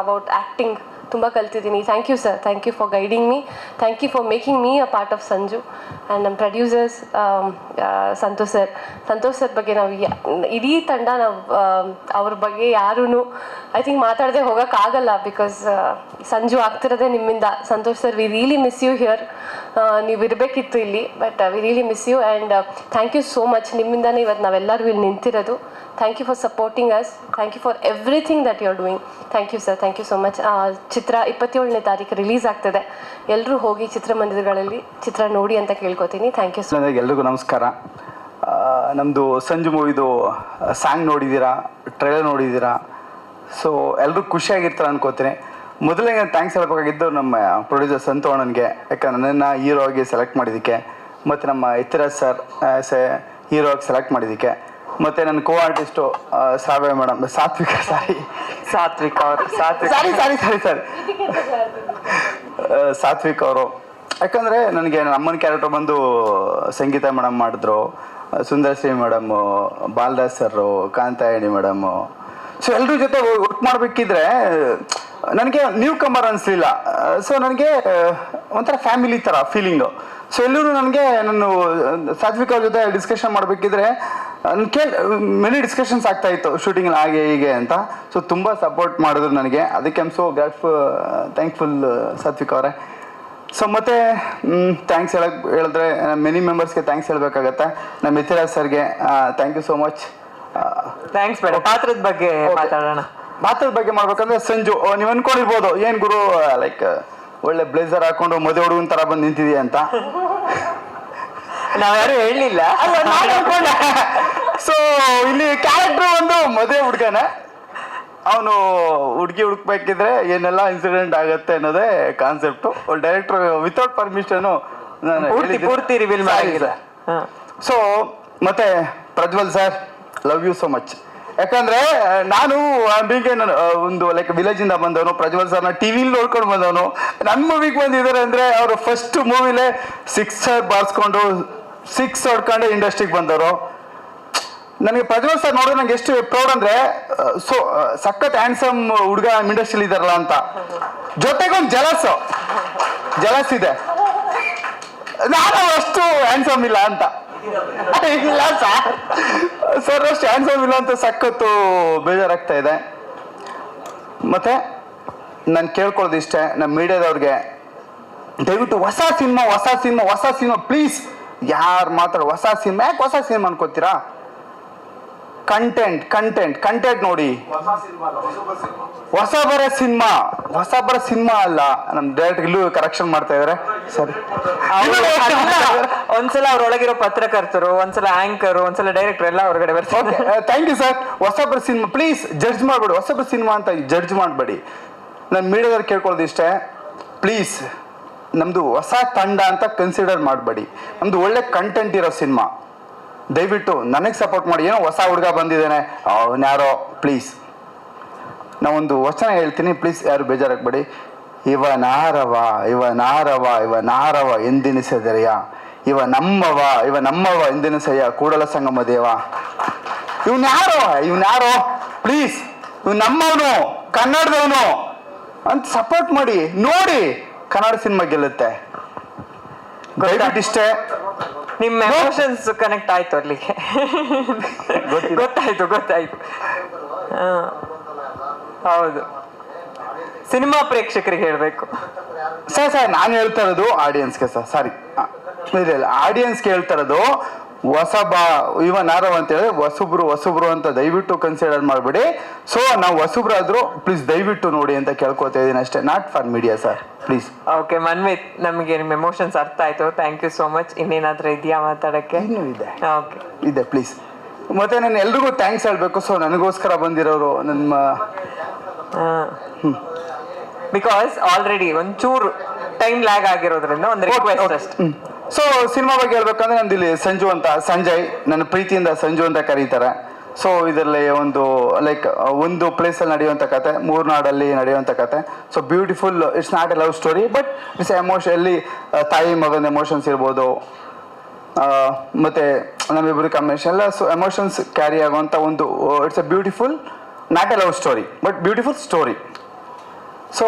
ಅಬೌಟ್ ಆ್ಯಕ್ಟಿಂಗ್ ತುಂಬ ಕಲ್ತಿದ್ದೀನಿ. Thank you sir thank you for guiding me thank you for making me a part of Sanju and ನಮ್ಮ producers Santosh sir Santosh sir ಬಗ್ಗೆ ನಾವು ಇಡೀ ತಂಡ ನಾವು ಅವ್ರ ಬಗ್ಗೆ ಯಾರೂ ಐ ಥಿಂಕ್ ಮಾತಾಡದೆ ಹೋಗೋಕ್ಕಾಗಲ್ಲ ಬಿಕಾಸ್ ಸಂಜು ಆಗ್ತಿರೋದೇ ನಿಮ್ಮಿಂದ. Santosh sir we really miss you here ನೀವು ಇರಬೇಕಿತ್ತು ಇಲ್ಲಿ but we really miss you and thank you so much ನಿಮ್ಮಿಂದನೇ ಇವತ್ತು ನಾವೆಲ್ಲರೂ ಇಲ್ಲಿ ನಿಂತಿರೋದು. Thank you for supporting us thank you for everything that you are doing thank you sir thank you so much ಚಿತ್ರ ಇಪ್ಪತ್ತೇಳನೇ ತಾರೀಕು ರಿಲೀಸ್ ಆಗ್ತದೆ. ಎಲ್ಲರೂ ಹೋಗಿ ಚಿತ್ರಮಂದಿರಗಳಲ್ಲಿ ಚಿತ್ರ ನೋಡಿ ಅಂತ ಕೇಳ್ಕೊತೀನಿ. ಥ್ಯಾಂಕ್ ಯು ಸೊ ಎಲ್ರಿಗೂ ನಮಸ್ಕಾರ. ನಮ್ಮದು ಸಂಜು ಮೂವಿದು ಸಾಂಗ್ ನೋಡಿದ್ದೀರಾ ಟ್ರೈಲರ್ ನೋಡಿದ್ದೀರಾ? ಸೊ ಎಲ್ಲರೂ ಖುಷಿಯಾಗಿರ್ತಾರೆ ಅನ್ಕೋತೀನಿ. ಮೊದಲಿಗೆ ಥ್ಯಾಂಕ್ಸ್ ಹೇಳ್ಬೇಕಾಗಿದ್ದು ನಮ್ಮ ಪ್ರೊಡ್ಯೂಸರ್ ಸಂತು ಅಣ್ಣನಿಗೆ. ಯಾಕಂದ್ರೆ ನನ್ನ ಹೀರೋ ಆಗಿ ಸೆಲೆಕ್ಟ್ ಮಾಡಿದ್ದಕ್ಕೆ ಮತ್ತು ನಮ್ಮ ಇತಿರಾಜ್ ಸರ್ ಸೆ ಹೀರೋ ಆಗಿ ಸೆಲೆಕ್ಟ್ ಮಾಡಿದ್ದಕ್ಕೆ ಮತ್ತು ನನ್ನ ಕೋ ಆರ್ಟಿಸ್ಟು ಸಾವ್ಯ ಮೇಡಮ್ ಸಾತ್ವಿಕ ಸಾರಿ ಸಾತ್ವಿಕ ಅವರು ಸಾತ್ವಿಕ್. ಸಾರಿ ಸಾರಿ ಸಾರಿ ಸಾರಿ ಸಾತ್ವಿಕ್ ಅವರು. ಯಾಕಂದರೆ ನನಗೆ ನನ್ನ ಅಮ್ಮನ ಕ್ಯಾರೆಕ್ಟರ್ ಬಂದು ಸಂಗೀತ ಮೇಡಮ್ ಮಾಡಿದ್ರು. ಸುಂದರಶ್ರೀ ಮೇಡಮ್ಮು ಬಾಲರಾಜ್ ಸರ್ ಕಾಂತಾಯಣಿ ಮೇಡಮ್ಮು ಸೊ ಎಲ್ಲರ ಜೊತೆ ವರ್ಕ್ ಮಾಡಬೇಕಿದ್ರೆ ನನಗೆ ನ್ಯೂ ಕಮರ್ ಅನಿಸ್ಲಿಲ್ಲ ಸೊ ನನಗೆ ಒಂಥರ ಫ್ಯಾಮಿಲಿ ಥರ ಫೀಲಿಂಗು ಸೊ ಎಲ್ಲರೂ ನನಗೆ ನಾನು ಸಾತ್ವಿಕ್ ಅವ್ರ ಜೊತೆ ಡಿಸ್ಕಷನ್ ಮಾಡಬೇಕಿದ್ರೆ ಕೇಳಿ ಮೆನಿ ಡಿಸ್ಕಷನ್ಸ್ ಆಗ್ತಾ ಇತ್ತು ಶೂಟಿಂಗ್ ಹಾಗೆ ಹೀಗೆ ಅಂತ. ಸೊ ತುಂಬ ಸಪೋರ್ಟ್ ಮಾಡಿದ್ರು ನನಗೆ. ಅದಕ್ಕೆ I'm so grateful thankful Satvik ಅವರೇ. ಸೊ ಮತ್ತೆ ಥ್ಯಾಂಕ್ಸ್ ಹೇಳಕ್ ಹೇಳಿದ್ರೆ ಮೆನಿ ಮೆಂಬರ್ಸ್ಗೆ ಥ್ಯಾಂಕ್ಸ್ ಹೇಳಬೇಕಾಗತ್ತೆ. ನಮ್ಮ ಮಿಥಿರಾಜ್ ಸರ್ಗೆ thank you so much thanks ಬೇಡ ಪಾತ್ರದ ಬಗ್ಗೆ ಮಾತಾಡೋಣ. ಮಾತದ ಬಗ್ಗೆ ಮಾಡ್ಬೇಕಂದ್ರೆ ಸಂಜು ನೀವು ಅನ್ಕೊಂಡಿರ್ಬೋದು ಏನ್ ಗುರು ಲೈಕ್ ಒಳ್ಳೆ ಬ್ಲೇಸರ್ ಹಾಕೊಂಡು ಮದುವೆ ಹುಡುಗನ ತರ ಬಂದು ನಿಂತಿದೀಯ ಅಂತ. ನಾವ್ಯಾರು ಹೇಳಲಿಲ್ಲ. ಸೊ ಇಲ್ಲಿ ಕ್ಯಾರೆಕ್ಟರ್ ಒಂದು ಮದುವೆ ಹುಡುಗನ. ಅವನು ಹುಡುಗಿ ಹುಡುಕ್ಬೇಕಿದ್ರೆ ಏನೆಲ್ಲ ಇನ್ಸಿಡೆಂಟ್ ಆಗುತ್ತೆ ಅನ್ನೋದೇ ಕಾನ್ಸೆಪ್ಟ್ ಡೈರೆಕ್ಟರ್ ವಿತೌಟ್ ಪರ್ಮಿಷನ್ ಪೂರ್ತಿ ಪೂರ್ತಿ ರಿವೀಲ್ ಮಾಡಿಲ್ಲ ಸೊ ಮತ್ತೆ Prajwal sir love you so much ಯಾಕಂದ್ರೆ ನಾನು ಅಂಬಿಗೆ ಒಂದು ಲೈಕ್ ವಿಲೇಜ್ ಇಂದ ಬಂದವನು, ಪ್ರಜ್ವಲ್ ಸರ್ನ ಟಿವಿಲಿ ನೋಡ್ಕೊಂಡು ಬಂದವನು. ನನ್ನ ಮೂವಿಗೆ ಬಂದಿದ್ದಾರೆ ಅಂದ್ರೆ, ಅವರು ಫಸ್ಟ್ ಮೂವಿಲೇ ಸಿಕ್ಸ್ ಬಾರಿಸ್ಕೊಂಡು ಸಿಕ್ಸ್ ಹೊಡ್ಕೊಂಡು ಇಂಡಸ್ಟ್ರಿಗೆ ಬಂದವರು. ನನಗೆ ಪ್ರಜ್ವಲ್ ಸರ್ ನೋಡಿದ್ರೆ ನಂಗೆ ಎಷ್ಟು ಪ್ರೌಡ್ ಅಂದ್ರೆ ಸೊ ಸಖತ್ ಹ್ಯಾಂಡ್ಸಮ್ ಹುಡುಗ ಇಂಡಸ್ಟ್ರಿಲಿ ಇದಾರಲ್ಲ ಅಂತ. ಜೊತೆಗೊಂದು ಜಲಸ್ ಜಲಸ್ ಇದೆ. ನಾನು ಅಷ್ಟು ಹ್ಯಾಂಡ್ಸಮ್ ಇಲ್ಲ ಅಂತ. ಇಲ್ಲ ಸರ್. ಸರ್, ಅಷ್ಟು ಹ್ಯಾಂಡ್ಸಮ್ ಇಲ್ಲ ಅಂತ ಸಖತ್ತು ಬೇಜಾರಾಗ್ತಾ ಇದೆ. ಮತ್ತೆ ನಾನು ಕೇಳ್ಕೊಳ್ಳೋದು ಇಷ್ಟೇ ನಮ್ಮ ಮೀಡಿಯಾದವ್ರಿಗೆ, ದಯವಿಟ್ಟು ಹೊಸ ಸಿನಿಮಾ ಹೊಸ ಸಿನಿಮಾ ಹೊಸ ಸಿನಿಮಾ ಪ್ಲೀಸ್ ಯಾರು ಮಾತಾಡೋ, ಹೊಸ ಸಿನಿಮಾ, ಯಾಕೆ ಹೊಸ ಸಿನಿಮಾ ಅನ್ಕೋತೀರಾ? ಕಂಟೆಂಟ್ ಕಂಟೆಂಟ್ ಕಂಟೆಂಟ್ ನೋಡಿ. ಹೊಸ ಬರೋ ಸಿನಿಮಾ ಹೊಸ ಬರೋ ಸಿನಿಮಾ ಅಲ್ಲ. ನಮ್ ಡೈರೆಕ್ಟ್ ಇಲ್ಲೂ ಕರೆಕ್ಷನ್ ಮಾಡ್ತಾ ಇದಾರೆ. ಸರಿ. ಒಂದ್ಸಲ ಅವ್ರೊಳಗಿರೋ ಪತ್ರಕರ್ತರು ಒಂದ್ಸಲ ಆಂಕರ್ ಒಂದ್ಸಲ ಡೈರೆಕ್ಟರ್ ಎಲ್ಲ ಹೊರಗಡೆ ಬರ್ತಾರೆ ಥ್ಯಾಂಕ್ ಯು ಸರ್ ಹೊಸಬರ ಸಿನಿಮಾ ಪ್ಲೀಸ್ ಜಡ್ಜ್ ಮಾಡಬೇಡಿ. ಹೊಸಬರ ಸಿನಿಮಾ ಅಂತ ಜಡ್ಜ್ ಮಾಡಬೇಡಿ. ನಾನು ಮೀಡಿಯಾದವ್ರು ಕೇಳ್ಕೊಳ್ಳೋದು ಇಷ್ಟೇ. ಪ್ಲೀಸ್ ನಮ್ಮದು ಹೊಸ ತಂಡ ಅಂತ ಕನ್ಸಿಡರ್ ಮಾಡಬೇಡಿ. ನಮ್ಮದು ಒಳ್ಳೆ ಕಂಟೆಂಟ್ ಇರೋ ಸಿನಿಮಾ. ದಯವಿಟ್ಟು ನನಗೆ ಸಪೋರ್ಟ್ ಮಾಡಿ. ಏನೋ ಹೊಸ ಹುಡುಗ ಬಂದಿದ್ದಾನೆ. ಅವನ್ಯಾರೋ ಪ್ಲೀಸ್ ನಾವೊಂದು ವಚನ ಹೇಳ್ತೀನಿ ಪ್ಲೀಸ್ ಯಾರು ಬೇಜಾರಾಗಬೇಡಿ. ಇವ ನಾರವ ಇವ ನಾರವ ಇವ ನಾರವ ನಮ್ಮವ, ಇವ ನಮ್ಮವ ಎಂದೆನಿಸಯ್ಯ ಕೂಡಲ ಸಂಗಮ ದೇವ. ಇವನ್ ಯಾರೋ ಇವನ್ ಯಾರೋ ಪ್ಲೀಸ್ ಇವ್ ನಮ್ಮವನು, ಕನ್ನಡದವನು. ಅಂತ ಸಪೋರ್ಟ್ ಮಾಡಿ, ನೋಡಿ ಕನ್ನಡ ಸಿನಿಮಾ ಗೆಲ್ಲುತ್ತೆ. ದಯವಿಟ್ಟು ಇಷ್ಟೇ. ನಿಮ್ಮ ಎಮೋಷನ್ಸ್ ಕನೆಕ್ಟ್ ಆಯ್ತು ಅಲ್ಲಿಗೆ ಗೊತ್ತಾಯ್ತು ಗೊತ್ತಾಯ್ತು. ಹೌದು. ಸಿನಿಮಾ ಪ್ರೇಕ್ಷಕರಿಗೆ ಹೇಳ್ಬೇಕು. ಸರ್ ಸರ್ ನಾನು ಹೇಳ್ತಾ ಇರೋದು ಆಡಿಯನ್ಸ್ಗೆ ಸರ್ ಸಾರಿ ಇಲ್ಲ ಇಲ್ಲ ಆಡಿಯನ್ಸ್ಗೆ ಹೇಳ್ತಾ ಇರೋದು ಹೊಸಬ ಇವ ನಾರವ ಅಂತ ಹೇಳಿ ಹೊಸಬ್ರು ಹೊಸಬ್ರು ಅಂತ ದಯವಿಟ್ಟು ಕನ್ಸಿಡರ್ ಮಾಡಬೇಡಿ. ಸೊ ನಾವು ಆದ್ರೂ ಪ್ಲೀಸ್ ದಯವಿಟ್ಟು ನೋಡಿ ಅಂತ ಕೇಳ್ಕೊತಾ ಇದ್ದೀನಿ ಅಷ್ಟೇ. Not for media sir please okay Manvith ನಮಗೆ ನಿಮ್ಮ ಎಮೋಷನ್ಸ್ ಅರ್ಥ ಆಯ್ತು. ಥ್ಯಾಂಕ್ ಯು ಸೋ ಮಚ್ ಇನ್ನೇನಾದ್ರೂ ಇದೆಯಾ ಮಾತಾಡಕ್ಕೆ? ಇನ್ನೂ ಇದೆ. ಓಕೆ ಇದೆ ಪ್ಲೀಸ್ ಮತ್ತೆ ನಾನು ಎಲ್ರಿಗೂ ಥ್ಯಾಂಕ್ಸ್ ಹೇಳ್ಬೇಕು. ಸೊ ನನಗೋಸ್ಕರ ಬಂದಿರೋರು ನಮ್ಮ ಬಿಕಾಸ್ ಆಲ್ರೆಡಿ ಒಂಚೂರು ಟೈಮ್ ಲ್ಯಾಗ್ ಆಗಿರೋದ್ರಿಂದ ಒಂದು ರಿಕ್ವೆಸ್ಟ್ ಅಷ್ಟೇ. ಸೊ ಸಿನಿಮಾ ಬಗ್ಗೆ ಹೇಳ್ಬೇಕಂದ್ರೆ ನಂದು ಇಲ್ಲಿ ಸಂಜು ಅಂತ, ಸಂಜಯ್, ನನ್ನ ಪ್ರೀತಿಯಿಂದ ಸಂಜು ಅಂತ ಕರೀತಾರೆ. ಸೊ ಇದರಲ್ಲಿ ಒಂದು ಲೈಕ್ ಒಂದು ಪ್ಲೇಸಲ್ಲಿ ನಡೆಯುವಂಥ ಕತೆ, ಮೂರ್ನಾಡಲ್ಲಿ ನಡೆಯುವಂಥ ಕತೆ. So beautiful it's not a love story but it's emotion ಅಲ್ಲಿ ತಾಯಿ ಮಗನ ಎಮೋಷನ್ಸ್ ಇರ್ಬೋದು. ಮತ್ತೆ ನಮ್ಮಿಬ್ಬರು ಕಾಂಬಿನೇಷನ್ ಎಲ್ಲ ಸೊ ಎಮೋಷನ್ಸ್ ಕ್ಯಾರಿ ಆಗುವಂಥ ಒಂದು it's a beautiful not a love story but beautiful story so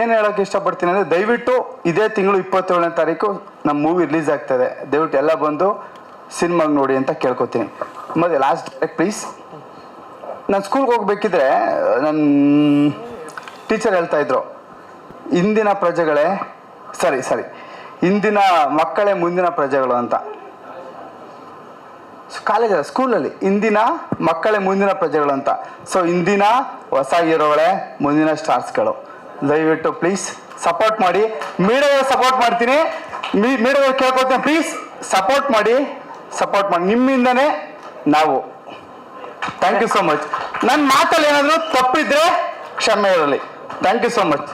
ಏನು ಹೇಳೋಕ್ಕೆ ಇಷ್ಟಪಡ್ತೀನಿ ಅಂದರೆ ದಯವಿಟ್ಟು ಇದೇ ತಿಂಗಳು ಇಪ್ಪತ್ತೇಳನೇ ತಾರೀಕು ನಮ್ಮ ಮೂವಿ ರಿಲೀಸ್ ಆಗ್ತದೆ. ದಯವಿಟ್ಟು ಎಲ್ಲ ಬಂದು ಸಿನಿಮಾಗೆ ನೋಡಿ ಅಂತ ಕೇಳ್ಕೊತೀನಿ. ಮತ್ತೆ ಲಾಸ್ಟ್ ಪ್ಲೀಸ್ ನಾನು ಸ್ಕೂಲ್ಗೆ ಹೋಗ್ಬೇಕಿದ್ರೆ ನನ್ನ ಟೀಚರ್ ಹೇಳ್ತಾ ಇದ್ರು, ಇಂದಿನ ಪ್ರಜೆಗಳೇ ಸರಿ ಸರಿ ಇಂದಿನ ಮಕ್ಕಳೇ ಮುಂದಿನ ಪ್ರಜೆಗಳು ಅಂತ. ಕಾಲೇಜ್ ಸ್ಕೂಲಲ್ಲಿ ಇಂದಿನ ಮಕ್ಕಳೇ ಮುಂದಿನ ಪ್ರಜೆಗಳು ಅಂತ. ಸೊ ಇಂದಿನ ಹೊಸ ಹೀರೋಗಳೇ ಮುಂದಿನ ಸ್ಟಾರ್ಸ್ಗಳು ದಯವಿಟ್ಟು ಪ್ಲೀಸ್ ಸಪೋರ್ಟ್ ಮಾಡಿ. ಮೀಡಿಯಾ ಸಪೋರ್ಟ್ ಮಾಡ್ತೀನಿ. ಮೀಡಿಯಾ ಕೇಳ್ಕೊತೀನಿ ಪ್ಲೀಸ್ ಸಪೋರ್ಟ್ ಮಾಡಿ. ಸಪೋರ್ಟ್ ಮಾಡಿ. ನಿಮ್ಮಿಂದನೇ ನಾವು. ಥ್ಯಾಂಕ್ ಯು ಸೋ ಮಚ್ ನನ್ನ ಮಾತಲ್ಲಿ ಏನಾದರೂ ತಪ್ಪಿದ್ರೆ ಕ್ಷಮೆ ಇರಲಿ ಥ್ಯಾಂಕ್ ಯು ಸೋ ಮಚ್